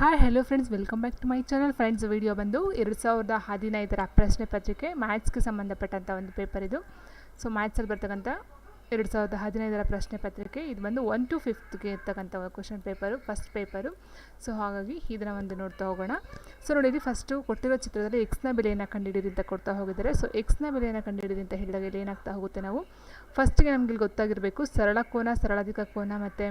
Hi hello friends welcome back to my channel friends video ಬಂದು ಎರಡು ಸಾವಿರದ ಹದಿನೈದರ ಪ್ರಶ್ನೆ ಪತ್ರಿಕೆ ಮ್ಯಾಥ್ಸ್ಗೆ ಸಂಬಂಧಪಟ್ಟಂಥ ಒಂದು ಪೇಪರ್ ಇದು. ಸೊ ಮ್ಯಾಥ್ಸಲ್ಲಿ ಬರ್ತಕ್ಕಂಥ ಎರಡು ಸಾವಿರದ ಹದಿನೈದರ ಪ್ರಶ್ನೆ ಪತ್ರಿಕೆ. ಇದು ಬಂದು ಒನ್ ಟು ಫಿಫ್ತ್ಗೆ ಇರ್ತಕ್ಕಂಥ question paper first paper so ಹಾಗಾಗಿ ಇದನ್ನು ಒಂದು ನೋಡ್ತಾ ಹೋಗೋಣ. ಸೊ ನೋಡಿ ಇಲ್ಲಿ ಫಸ್ಟು ಕೊಟ್ಟಿರೋ ಚಿತ್ರದಲ್ಲಿ ಎಕ್ಸ್ನ ಬೆಲೆಯನ್ನು ಕಂಡುಹಿಡಿಯಿರಿ ಅಂತ ಕೊಡ್ತಾ ಹೋಗಿದ್ದಾರೆ. ಸೊ ಎಕ್ಸ್ನ ಬೆಲೆಯನ್ನು ಕಂಡುಹಿಡಿದು ಅಂತ ಹೇಳಿದಾಗ ಇಲ್ಲಿ ಏನಾಗ್ತಾ ಹೋಗುತ್ತೆ ನಾವು? ಫಸ್ಟಿಗೆ ನಮಗೆ ಇಲ್ಲಿ ಗೊತ್ತಾಗಿರಬೇಕು, ಸರಳ ಕೋನ, ಸರಳಾಧಿಕ ಕೋನ ಮತ್ತು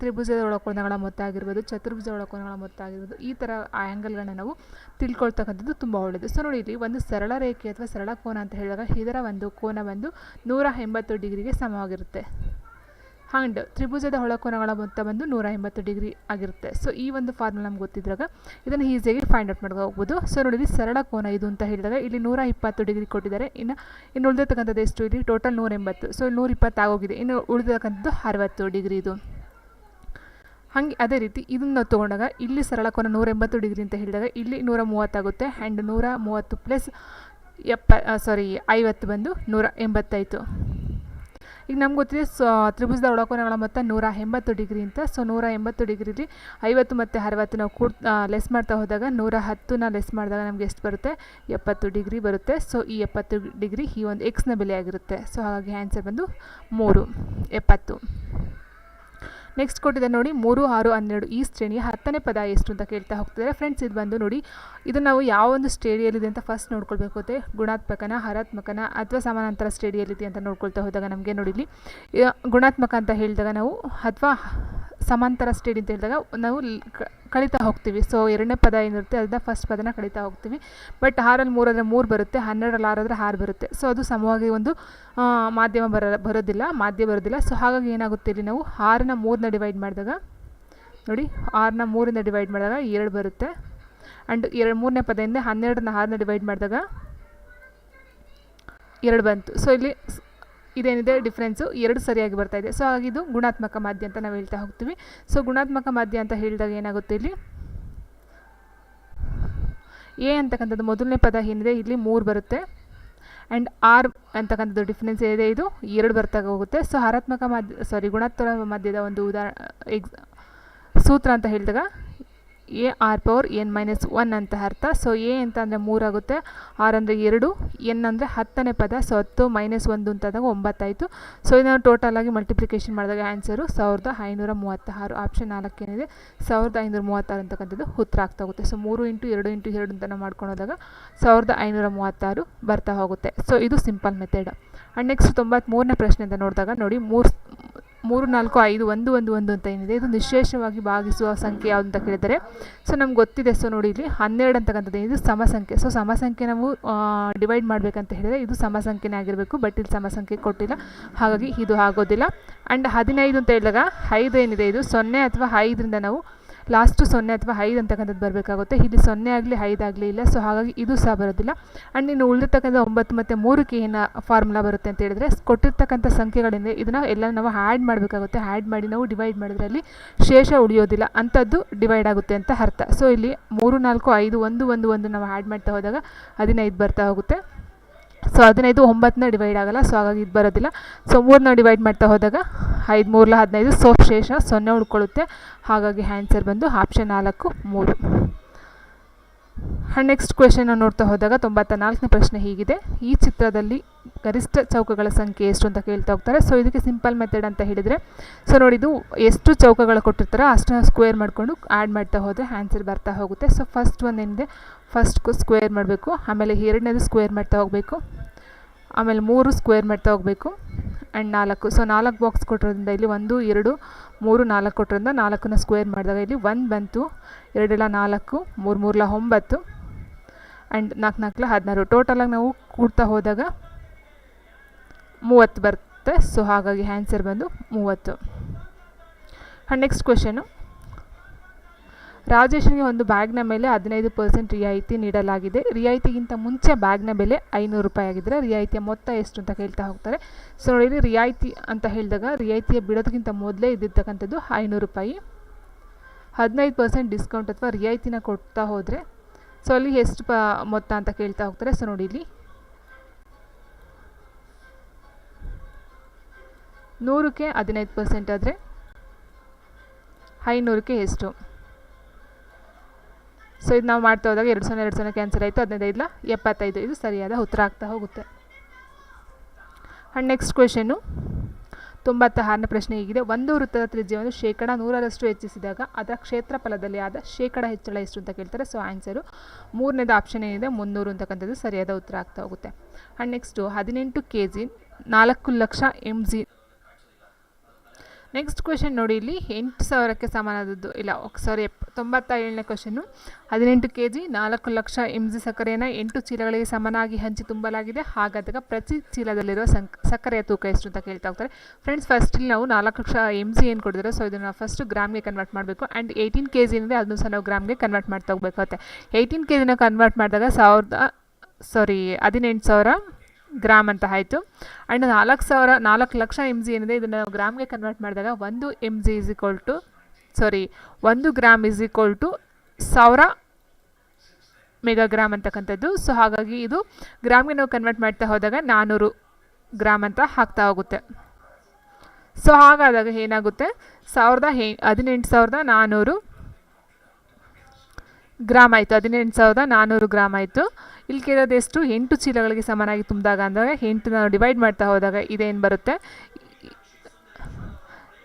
ತ್ರಿಭುಜದ ಒಳಕೋನಗಳ ಮೊತ್ತ ಆಗಿರ್ಬೋದು ಚತುರ್ಭುಜ ಒಳಕೋನಗಳ ಮೊತ್ತ ಆಗಿರ್ಬೋದು ಈ ಥರ ಆ್ಯಂಗಲ್ಗಳನ್ನ ನಾವು ತಿಳ್ಕೊಳ್ತಕ್ಕಂಥದ್ದು ತುಂಬ ಒಳ್ಳೆಯದು ಸೊ ನೋಡಿ, ಇಲ್ಲಿ ಒಂದು ಸರಳ ರೇಖೆ ಅಥವಾ ಸರಳ ಕೋನ ಅಂತ ಹೇಳಿದಾಗ ಇದರ ಒಂದು ಕೋನ ಬಂದು ನೂರ ಎಂಬತ್ತು ಡಿಗ್ರಿಗೆ ಸಮವಾಗಿರುತ್ತೆ. ಆ್ಯಂಡ್ ತ್ರಿಭುಜದ ಒಳಕೋನಗಳ ಮೊತ್ತ ಬಂದು ನೂರ ಎಂಬತ್ತು ಡಿಗ್ರಿ ಆಗಿರುತ್ತೆ. ಸೊ ಈ ಒಂದು ಫಾರ್ಮುಲಾ ನಮ್ಗೆ ಗೊತ್ತಿದ್ರಾಗ ಇದನ್ನು ಈಸಿಯಾಗಿ ಫೈಂಡ್ ಔಟ್ ಮಾಡ್ಕೊ ಹೋಗ್ಬೋದು ಸೊ ನೋಡಿ ಸರಳ ಕೋನ ಇದು ಅಂತ ಹೇಳಿದಾಗ ಇಲ್ಲಿ ನೂರ ಇಪ್ಪತ್ತು ಡಿಗ್ರಿ ಕೊಟ್ಟಿದ್ದಾರೆ. ಇನ್ನು ಇನ್ನು ಉಳಿದಿರ್ತಕ್ಕಂಥದ್ದು ಎಷ್ಟು? ಇಲ್ಲಿ ಟೋಟಲ್ ನೂರ ಎಂಬತ್ತು. ಸೊ ನೂರ ಇಪ್ಪತ್ತು ಆಗೋಗಿದೆ. ಇನ್ನು ಉಳಿದಿರ್ತಕ್ಕಂಥದ್ದು ಅರವತ್ತು ಡಿಗ್ರಿ ಇದು. ಹಾಗೆ ಅದೇ ರೀತಿ ಇದನ್ನು ತೊಗೊಂಡಾಗ ಇಲ್ಲಿ ಸರಳ ಕೋನ ನೂರ ಎಂಬತ್ತು ಡಿಗ್ರಿ ಅಂತ ಹೇಳಿದಾಗ ಇಲ್ಲಿ ನೂರ ಮೂವತ್ತಾಗುತ್ತೆ ಆ್ಯಂಡ್ ನೂರ ಮೂವತ್ತು ಪ್ಲಸ್ ಎಪ್ಪ ಸಾರಿ ಐವತ್ತು ಬಂದು ನೂರ ಎಂಬತ್ತಾಯಿತು ಈಗ ನಮ್ಗೆ ಗೊತ್ತಿದೆ, ಸೊ, ತ್ರಿಭುಜದ ಒಳಕೋನಗಳ ಮೊತ್ತ ನೂರ ಎಂಬತ್ತು ಡಿಗ್ರಿ ಅಂತ. ಸೊ ನೂರ ಎಂಬತ್ತು ಡಿಗ್ರಿಲಿ ಐವತ್ತು ಮತ್ತು ಅರವತ್ತು ನಾವು ಕೂಡ ಲೆಸ್ ಮಾಡ್ತಾ ಹೋದಾಗ ನೂರ ಹತ್ತನ್ನ ಲೆಸ್ ಮಾಡಿದಾಗ ನಮಗೆ ಎಷ್ಟು ಬರುತ್ತೆ? ಎಪ್ಪತ್ತು ಡಿಗ್ರಿ ಬರುತ್ತೆ. ಸೊ ಈ ಎಪ್ಪತ್ತು ಡಿಗ್ರಿ ಈ ಒಂದು ಎಕ್ಸ್ನ ಬೆಲೆ ಆಗಿರುತ್ತೆ. ಸೊ ಹಾಗಾಗಿ ಆನ್ಸರ್ ಬಂದು ಮೂರು, ಎಪ್ಪತ್ತು. ನೆಕ್ಸ್ಟ್ ಕೊಟ್ಟಿದೆ ನೋಡಿ, ಮೂರು, ಆರು, ಹನ್ನೆರಡು, ಈ ಶ್ರೇಣಿಯ ಹತ್ತನೇ ಪದ ಎಷ್ಟು ಅಂತ ಕೇಳ್ತಾ ಹೋಗ್ತಿದ್ದಾರೆ. ಫ್ರೆಂಡ್ಸ್ ಇದು ಬಂದು ನೋಡಿ, ಇದು ನಾವು ಯಾವ ಒಂದು ಸ್ಟೇಡಿಯಲ್ಲಿದೆ ಅಂತ ಫಸ್ಟ್ ನೋಡ್ಕೊಳ್ಬೇಕು ಗುಣಾತ್ಮಕನ, ಹರಾತ್ಮಕನ ಅಥವಾ ಸಮಾನಾಂತರ ಸ್ಟೇಡಿಯಲ್ಲಿದೆ ಅಂತ ನೋಡ್ಕೊಳ್ತಾ ಹೋದಾಗ ನಮಗೆ ನೋಡಿ ಇಲ್ಲಿ ಗುಣಾತ್ಮಕ ಅಂತ ಹೇಳಿದಾಗ ನಾವು, ಅಥವಾ ಸಮಾಂತರ ಸ್ಟೇಡಿ ಅಂತ ಹೇಳಿದಾಗ ನಾವು ಕಳೀತಾ ಹೋಗ್ತೀವಿ. ಸೊ ಎರಡನೇ ಪದ ಏನಿರುತ್ತೆ ಅದನ್ನ ಫಸ್ಟ್ ಪದನ ಕಳೀತಾ ಹೋಗ್ತೀವಿ. ಬಟ್ ಆರಲ್ಲಿ ಮೂರಾದರೆ ಮೂರು ಬರುತ್ತೆ, ಹನ್ನೆರಡರಲ್ಲಿ ಆರಾದರೆ ಆರು ಬರುತ್ತೆ. ಸೊ ಅದು ಸಮವಾಗಿ ಒಂದು ಮಾಧ್ಯಮ ಬರ, ಬರೋದಿಲ್ಲ, ಮಾಧ್ಯ ಬರೋದಿಲ್ಲ. ಸೊ ಹಾಗಾಗಿ ಏನಾಗುತ್ತೆ ಇಲ್ಲಿ ನಾವು ಆರನ್ನ ಮೂರನ್ನ ಡಿವೈಡ್ ಮಾಡಿದಾಗ, ನೋಡಿ, ಆರನ್ನ ಮೂರಿಂದ ಡಿವೈಡ್ ಮಾಡಿದಾಗ ಎರಡು ಬರುತ್ತೆ. ಆ್ಯಂಡ್ ಎರಡು ಮೂರನೇ ಪದದಿಂದ ಹನ್ನೆರಡನ್ನ ಆರನ್ನ ಡಿವೈಡ್ ಮಾಡಿದಾಗ ಎರಡು ಬಂತು. ಸೊ ಇಲ್ಲಿ ಇದೇನಿದೆ ಡಿಫ್ರೆನ್ಸು ಎರಡು ಸರಿಯಾಗಿ ಬರ್ತಾ ಇದೆ. ಸೊ ಇದು ಗುಣಾತ್ಮಕ ಮಾಧ್ಯ ಅಂತ ನಾವು ಹೇಳ್ತಾ ಹೋಗ್ತೀವಿ. ಸೊ ಗುಣಾತ್ಮಕ ಮಾಧ್ಯ ಅಂತ ಹೇಳಿದಾಗ ಏನಾಗುತ್ತೆ ಇಲ್ಲಿ? ಎ ಅಂತಕ್ಕಂಥದ್ದು ಮೊದಲನೇ ಪದ ಏನಿದೆ? ಇಲ್ಲಿ ಮೂರು ಬರುತ್ತೆ. ಆ್ಯಂಡ್ ಆರ್ ಅಂತಕ್ಕಂಥದ್ದು ಡಿಫ್ರೆನ್ಸ್ ಏನಿದೆ? ಇದು ಎರಡು ಬರ್ತಾಗ ಹೋಗುತ್ತೆ. ಸೊ ಹಾರಾತ್ಮಕ ಮಾಧ್ಯ ಸಾರಿ ಗುಣಾತ್ಮಕ ಮಾಧ್ಯದ ಒಂದು ಉದಾಹರಣೆ ಎಕ್ಸ್ ಸೂತ್ರ ಅಂತ ಹೇಳಿದಾಗ A R power N minus one ಅಂತ ಅರ್ಥ. ಸೊ ಎ ಅಂತ ಅಂದರೆ ಮೂರಾಗುತ್ತೆ ಆರ್ ಅಂದರೆ ಎರಡು, ಎನ್ ಅಂದರೆ ಹತ್ತನೇ ಪದ. ಸೊ ಹತ್ತು ಮೈನಸ್ ಒಂದು ಅಂತಂದಾಗ ಒಂಬತ್ತಾಯಿತು. ಸೊ ಇದನ್ನು ಟೋಟಲಾಗಿ ಮಲ್ಟಿಪ್ಲಿಕೇಶನ್ ಮಾಡಿದಾಗ ಆ್ಯನ್ಸರು ಸಾವಿರದ ಐನೂರ ಮೂವತ್ತಾರು. ಆಪ್ಷನ್ ನಾಲ್ಕೇನಿದೆ ಸಾವಿರದ ಐನೂರ ಮೂವತ್ತಾರು ಅಂತಕ್ಕಂಥದ್ದು ಉತ್ತರ ಆಗ್ತಾ ಹೋಗುತ್ತೆ. ಸೊ ಮೂರು ಇಂಟು ಎರಡು ಇಂಟು ಎರಡು ಅಂತ ಮಾಡ್ಕೊಂಡು ಹೋದಾಗ ಸಾವಿರದ ಐನೂರ ಮೂವತ್ತಾರು ಬರ್ತಾ ಹೋಗುತ್ತೆ. ಸೊ ಇದು ಸಿಂಪಲ್ ಮೆಥಡ್ ಆ್ಯಂಡ್ ನೆಕ್ಸ್ಟ್ ತೊಂಬತ್ತ್ಮೂರನೇ ಪ್ರಶ್ನೆ ಅಂತ ನೋಡಿದಾಗ ನೋಡಿ, ಮೂರು ಮೂರು ನಾಲ್ಕು ಐದು ಒಂದು ಒಂದು ಒಂದು ಅಂತ ಏನಿದೆ. ಇದು ನಿಶೇಷವಾಗಿ ಭಾಗಿಸುವ ಸಂಖ್ಯೆ ಯಾವುದು ಅಂತ ಕೇಳಿದರೆ. ಸೊ ನಮ್ಗೆ ಗೊತ್ತಿದೆ. ಸೊ ನೋಡಿ ಇಲ್ಲಿ ಹನ್ನೆರಡು ಅಂತಕ್ಕಂಥದ್ದು ಇದು ಸಮಸಂಖ್ಯೆ. ಸೊ ಸಮಸಂಖ್ಯೆ ನಾವು ಡಿವೈಡ್ ಮಾಡಬೇಕಂತ ಹೇಳಿದರೆ ಇದು ಸಮ ಸಂಖ್ಯೆನೇ ಆಗಿರಬೇಕು. ಬಟ್ ಇಲ್ಲಿ ಸಮಸಂಖ್ಯೆ ಕೊಟ್ಟಿಲ್ಲ. ಹಾಗಾಗಿ ಇದು ಆಗೋದಿಲ್ಲ. ಆ್ಯಂಡ್ ಹದಿನೈದು ಅಂತ ಹೇಳಿದಾಗ, ಐದು ಏನಿದೆ ಇದು? ಸೊನ್ನೆ ಅಥವಾ ಐದರಿಂದ ನಾವು ಲಾಸ್ಟು ಸೊನ್ನೆ ಅಥವಾ ಐದು ಅಂತಕ್ಕಂಥದ್ದು ಬರಬೇಕಾಗುತ್ತೆ. ಇಲ್ಲಿ ಸೊನ್ನೆ ಆಗಲಿ ಐದಾಗಲಿ ಇಲ್ಲ. ಸೊ ಹಾಗಾಗಿ ಇದು ಸಹ ಬರೋದಿಲ್ಲ. ಆ್ಯಂಡ್ ಇನ್ನು ಉಳಿದಿರ್ತಕ್ಕಂಥ ಒಂಬತ್ತು ಮತ್ತು ಮೂರಕ್ಕೆ ಏನು ಫಾರ್ಮುಲಾ ಬರುತ್ತೆ ಅಂತ ಹೇಳಿದ್ರೆ, ಕೊಟ್ಟಿರ್ತಕ್ಕಂಥ ಸಂಖ್ಯೆಗಳಿಂದ ಇದನ್ನು ಎಲ್ಲ ನಾವು ಆ್ಯಡ್ ಮಾಡಬೇಕಾಗುತ್ತೆ. ಆ್ಯಡ್ ಮಾಡಿ ನಾವು ಡಿವೈಡ್ ಮಾಡಿದ್ರೆ ಅಲ್ಲಿ ಶೇಷ ಉಳಿಯೋದಿಲ್ಲ. ಅಂಥದ್ದು ಡಿವೈಡ್ ಆಗುತ್ತೆ ಅಂತ ಅರ್ಥ. ಸೊ ಇಲ್ಲಿ ಮೂರು, ನಾಲ್ಕು, ಐದು, ಒಂದು ಒಂದು ಒಂದು ನಾವು ಆ್ಯಡ್ ಮಾಡ್ತಾ ಹೋದಾಗ ಹದಿನೈದು ಬರ್ತಾ ಹೋಗುತ್ತೆ. ಸೊ ಹದಿನೈದು ಒಂಬತ್ತನ್ನ ಡಿವೈಡ್ ಆಗೋಲ್ಲ. ಸೊ ಹಾಗಾಗಿ ಇದು ಬರೋದಿಲ್ಲ. ಸೊ ಮೂರನ್ನ ಡಿವೈಡ್ ಮಾಡ್ತಾ ಹೋದಾಗ ಐದು, ಮೂರಲ ಹದಿನೈದು. ಸೊ ಶೇಷ ಸೊನ್ನೆ ಉಳ್ಕೊಳ್ಳುತ್ತೆ. ಹಾಗಾಗಿ ಆನ್ಸರ್ ಬಂದು ಆಪ್ಷನ್ ನಾಲ್ಕು, ಮೂರು. ನೆಕ್ಸ್ಟ್ ಕ್ವೆಶನ್ ನೋಡ್ತಾ ಹೋದಾಗ ತೊಂಬತ್ತ ನಾಲ್ಕನೇ ಪ್ರಶ್ನೆ ಹೀಗಿದೆ. ಈ ಚಿತ್ರದಲ್ಲಿ ಗರಿಷ್ಠ ಚೌಕಗಳ ಸಂಖ್ಯೆ ಎಷ್ಟು ಅಂತ ಕೇಳ್ತಾ ಹೋಗ್ತಾರೆ. ಸೊ ಇದಕ್ಕೆ ಸಿಂಪಲ್ ಮೆಥಡ್ ಅಂತ ಹೇಳಿದರೆ ಸೊ ನೋಡಿದು ಎಷ್ಟು ಚೌಕಗಳು ಕೊಟ್ಟಿರ್ತಾರೋ ಅಷ್ಟನ್ನು ಸ್ಕ್ವೇರ್ ಮಾಡಿಕೊಂಡು ಆ್ಯಡ್ ಮಾಡ್ತಾ ಹೋದರೆ ಆನ್ಸರ್ ಬರ್ತಾ ಹೋಗುತ್ತೆ. ಸೊ ಫಸ್ಟ್ ಒಂದು ಏನಿದೆ? ಫಸ್ಟ್ ಸ್ಕ್ವೇರ್ ಮಾಡಬೇಕು. ಆಮೇಲೆ ಎರಡನೇದು ಸ್ಕ್ವೇರ್ ಮಾಡ್ತಾ ಹೋಗಬೇಕು. ಆಮೇಲೆ ಮೂರು ಸ್ಕ್ವೇರ್ ಮಾಡ್ತಾ ಹೋಗಬೇಕು. ಆ್ಯಂಡ್ ನಾಲ್ಕು. ಸೊ ನಾಲ್ಕು ಬಾಕ್ಸ್ ಕೊಟ್ಟಿರೋದ್ರಿಂದ ಇಲ್ಲಿ ಒಂದು, ಎರಡು, ಮೂರು, ನಾಲ್ಕು ಕೊಟ್ಟಿರೋದ್ರಿಂದ ನಾಲ್ಕನ್ನು ಸ್ಕ್ವೇರ್ ಮಾಡಿದಾಗ ಇಲ್ಲಿ ಒಂದು ಬಂತು, ಎರಡೆಲ್ಲ ನಾಲ್ಕು, ಮೂರು ಮೂರಲ ಒಂಬತ್ತು ಆ್ಯಂಡ್ ನಾಲ್ಕು ನಾಲ್ಕಲ ಹದಿನಾರು. ಟೋಟಲಾಗಿ ನಾವು ಕೂಡ್ತಾ ಹೋದಾಗ ಮೂವತ್ತು ಬರುತ್ತೆ. ಸೊ ಹಾಗಾಗಿ ಆನ್ಸರ್ ಬಂದು ಮೂವತ್ತು. ಆ್ಯಂಡ್ ನೆಕ್ಸ್ಟ್ ಕ್ವೆಶನು ರಾಜೇಶ್ಗೆ ಒಂದು ಬ್ಯಾಗ್ನ ಮೇಲೆ ಹದಿನೈದು ಪರ್ಸೆಂಟ್ ರಿಯಾಯಿತಿ ನೀಡಲಾಗಿದೆ. ರಿಯಾಯಿತಿಗಿಂತ ಮುಂಚೆ ಬ್ಯಾಗ್ನ ಬೆಲೆ ಐನೂರು ರೂಪಾಯಿ ಆಗಿದ್ದರೆ ರಿಯಾಯಿತಿಯ ಮೊತ್ತ ಎಷ್ಟು ಅಂತ ಹೇಳ್ತಾ ಹೋಗ್ತಾರೆ. ಸೊ ನೋಡಿ, ರಿಯಾಯಿತಿ ಅಂತ ಹೇಳಿದಾಗ ರಿಯಾಯಿತಿಯ ಬಿಡೋದಕ್ಕಿಂತ ಮೊದಲೇ ಇದ್ದಿರ್ತಕ್ಕಂಥದ್ದು ಐನೂರು ರೂಪಾಯಿ. ಹದಿನೈದು ಪರ್ಸೆಂಟ್ ಡಿಸ್ಕೌಂಟ್ ಅಥವಾ ರಿಯಾಯಿತಿನ ಕೊಡ್ತಾ ಹೋದರೆ, ಸೊ ಅಲ್ಲಿ ಎಷ್ಟು ಪ ಮೊತ್ತ ಅಂತ ಕೇಳ್ತಾ ಹೋಗ್ತಾರೆ. ಸೊ ನೋಡಿ ಇಲ್ಲಿ. ನೂರಕ್ಕೆ ಹದಿನೈದು ಪರ್ಸೆಂಟ್ ಆದರೆ, ಐನೂರಕ್ಕೆ ಎಷ್ಟು? ಸೊ ಇದು ನಾವು ಮಾಡ್ತಾ ಹೋದಾಗ ಎರಡು ಸೊನ್ನೆ ಎರಡು ಸೊನ್ನೆ ಕ್ಯಾನ್ಸಲ್ ಆಯಿತು, ಹದಿನೈದು ಎಪ್ಪತ್ತೈದು ಇದು ಸರಿಯಾದ ಉತ್ತರ ಆಗ್ತಾ ಹೋಗುತ್ತೆ. ಆ್ಯಂಡ್ ನೆಕ್ಸ್ಟ್ ಕ್ವೆಶನು ತೊಂಬತ್ತ ಆರನೇ ಪ್ರಶ್ನೆ ಹೀಗಿದೆ. ಒಂದು ವೃತ್ತದ ತ್ರಿಜ್ಯವನ್ನು ಶೇಕಡ ನೂರರಷ್ಟು ಹೆಚ್ಚಿಸಿದಾಗ ಅದರ ಕ್ಷೇತ್ರಫಲದಲ್ಲಿ ಆದ ಶೇಕಡ ಹೆಚ್ಚಳ ಎಷ್ಟು ಅಂತ ಕೇಳ್ತಾರೆ? ಸೊ ಆನ್ಸರು ಮೂರನೇದು ಆಪ್ಷನ್ ಏನಿದೆ? ಮುನ್ನೂರು ಅಂತಕ್ಕಂಥದ್ದು ಸರಿಯಾದ ಉತ್ತರ ಆಗ್ತಾ ಹೋಗುತ್ತೆ. ಆ್ಯಂಡ್ ನೆಕ್ಸ್ಟು ಹದಿನೆಂಟು ಕೆ ಜಿ ನಾಲ್ಕು lakh M G next question ನೋಡಿ ಇಲ್ಲಿ. ಎಂಟು ಸಾವಿರಕ್ಕೆ ಸಮಾನದದ್ದು ಇಲ್ಲ ಸಾರಿ ಎಪ್ ತೊಂಬತ್ತ ಏಳನೇ ಕ್ವೆಶನ್ನು ಹದಿನೆಂಟು ಕೆ ಜಿ ನಾಲ್ಕು ಲಕ್ಷ ಎಂ ಜಿ ಸಕ್ಕರೆಯನ್ನು ಎಂಟು ಚೀಲಗಳಿಗೆ ಸಮನಾಗಿ ಹಂಚಿ ತುಂಬಲಾಗಿದೆ. ಹಾಗಾದಾಗ ಪ್ರತಿ ಚೀಲದಲ್ಲಿರುವ ಸಂಕ್ ಸಕ್ಕರೆಯ ತೂಕ ಎಷ್ಟು ಅಂತ ಕೇಳ್ತಾ ಹೋಗ್ತಾರೆ. ಫ್ರೆಂಡ್ಸ್ ಫಸ್ಟ್ ಇಲ್ಲಿ ನಾವು ನಾಲ್ಕು ಲಕ್ಷ ಎಂ ಜಿ ಏನು ಕೊಡಿದ್ರೆ ಸೊ ಇದನ್ನು ಫಸ್ಟ್ ಗ್ರಾಮ್ಗೆ ಕನ್ವರ್ಟ್ ಮಾಡಬೇಕು. ಆ್ಯಂಡ್ ಏಯ್ಟೀನ್ ಕೆ ಜಿ ಅಂದರೆ ಅದನ್ನು ಸಹ ನಾವು ಗ್ರಾಮ್ಗೆ ಕನ್ವರ್ಟ್ ಮಾಡ್ತಾ ಹೋಗ್ಬೇಕಾಗುತ್ತೆ. ಏಯ್ಟೀನ್ ಕೆ ಜಿನ ಕನ್ವರ್ಟ್ ಮಾಡಿದಾಗ ಸಾವಿರದ ಸಾರಿ ಹದಿನೆಂಟು ಸಾವಿರ ಗ್ರಾಮ್ ಅಂತ ಆಯಿತು. ಆ್ಯಂಡ್ ನಾಲ್ಕು ಸಾವಿರ, ನಾಲ್ಕು ಲಕ್ಷ ಎಂ ಜಿ ಏನಿದೆ, ಇದನ್ನು ನಾವು ಗ್ರಾಮ್ಗೆ ಕನ್ವರ್ಟ್ ಮಾಡಿದಾಗ ಒಂದು M G is equal to sorry ಒಂದು ಗ್ರಾಮ್ ಇಸ್ ಈಕ್ವಲ್ ಟು ಸಾವಿರ ಮೆಗಾಗ್ರಾಮ್ ಅಂತಕ್ಕಂಥದ್ದು. ಸೊ ಹಾಗಾಗಿ ಇದು ಗ್ರಾಮ್ಗೆ ನಾವು ಕನ್ವರ್ಟ್ ಮಾಡ್ತಾ ಹೋದಾಗ ನಾನ್ನೂರು ಗ್ರಾಮ್ ಅಂತ ಹಾಕ್ತಾ ಹೋಗುತ್ತೆ. ಸೊ ಹಾಗಾದಾಗ ಏನಾಗುತ್ತೆ? ಸಾವಿರದ ಹೆ, ಹದಿನೆಂಟು ಸಾವಿರದ ನಾನ್ನೂರು ಗ್ರಾಮ್ ಆಯಿತು. ಹದಿನೆಂಟು ಸಾವಿರದ ನಾನ್ನೂರು ಗ್ರಾಮ್ ಆಯಿತು. ಇಲ್ಲಿ ಕೇಳೋದು ಎಷ್ಟು? ಎಂಟು ಚೀಲಗಳಿಗೆ ಸಮನಾಗಿ ತುಂಬಿದಾಗ ಅಂದಾಗ ಎಂಟು ನಾವು ಡಿವೈಡ್ ಮಾಡ್ತಾ ಹೋದಾಗ ಇದೇನು ಬರುತ್ತೆ?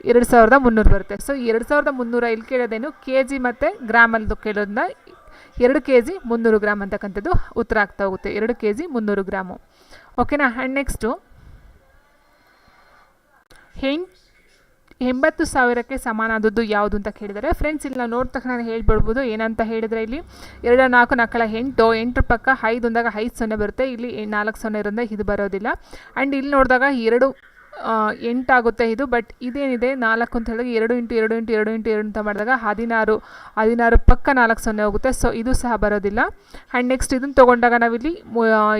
ಎರಡು ಸಾವಿರದ ಮುನ್ನೂರು ಬರುತ್ತೆ. ಸೊ ಎರಡು ಸಾವಿರದ ಮುನ್ನೂರ ಇಲ್ಲಿ ಕೇಳೋದೇನು ಕೆ ಜಿ ಮತ್ತು ಗ್ರಾಮಲ್ಲಿ ಕೇಳೋದನ್ನ ಎರಡು ಕೆ ಜಿ ಮುನ್ನೂರು ಗ್ರಾಮ್ ಅಂತಕ್ಕಂಥದ್ದು ಉತ್ತರ ಆಗ್ತಾ ಹೋಗುತ್ತೆ. ಎರಡು ಕೆ ಜಿ ಮುನ್ನೂರು ಗ್ರಾಮು. ಓಕೆನಾ ಆ್ಯಂಡ್ ನೆಕ್ಸ್ಟು ಎಂಟು ಎಂಬತ್ತು ಸಾವಿರಕ್ಕೆ ಸಮಾನಾದದ್ದು ಯಾವುದು ಅಂತ ಕೇಳಿದರೆ ಫ್ರೆಂಡ್ಸ್ ಇಲ್ಲಿ ನಾವು ನೋಡಿದ ತಕ್ಷಣ ಹೇಳ್ಬಿಡ್ಬೋದು. ಏನಂತ ಹೇಳಿದರೆ ಇಲ್ಲಿ ಎರಡು ನಾಲ್ಕು ನಾಲ್ಕಳ ಎಂಟು ಎಂಟರ ಪಕ್ಕ ಐದು ಅಂದಾಗ ಐದು ಸೊನ್ನೆ ಬರುತ್ತೆ. ಇಲ್ಲಿ ನಾಲ್ಕು ಸೊನ್ನೆ ಇರೋದ್ರಿಂದ ಇದು ಬರೋದಿಲ್ಲ. ಆ್ಯಂಡ್ ಇಲ್ಲಿ ನೋಡಿದಾಗ ಎರಡು ಎಂಟಾಗುತ್ತೆ ಇದು ಬಟ್ ಇದೇನಿದೆ, ನಾಲ್ಕು ಅಂತ ಹೇಳಿದಾಗ ಎರಡು ಇಂಟು ಎರಡು ಇಂಟು ಎರಡು ಇಂಟು ಎರಡು ಅಂತ ಮಾಡಿದಾಗ ಹದಿನಾರು ಹದಿನಾರು ಪಕ್ಕ ನಾಲ್ಕು ಸೊನ್ನೆ ಹೋಗುತ್ತೆ ಸೊ ಇದು ಸಹ ಬರೋದಿಲ್ಲ. ಆ್ಯಂಡ್ ನೆಕ್ಸ್ಟ್ ಇದನ್ನು ತೊಗೊಂಡಾಗ ನಾವಿಲ್ಲಿ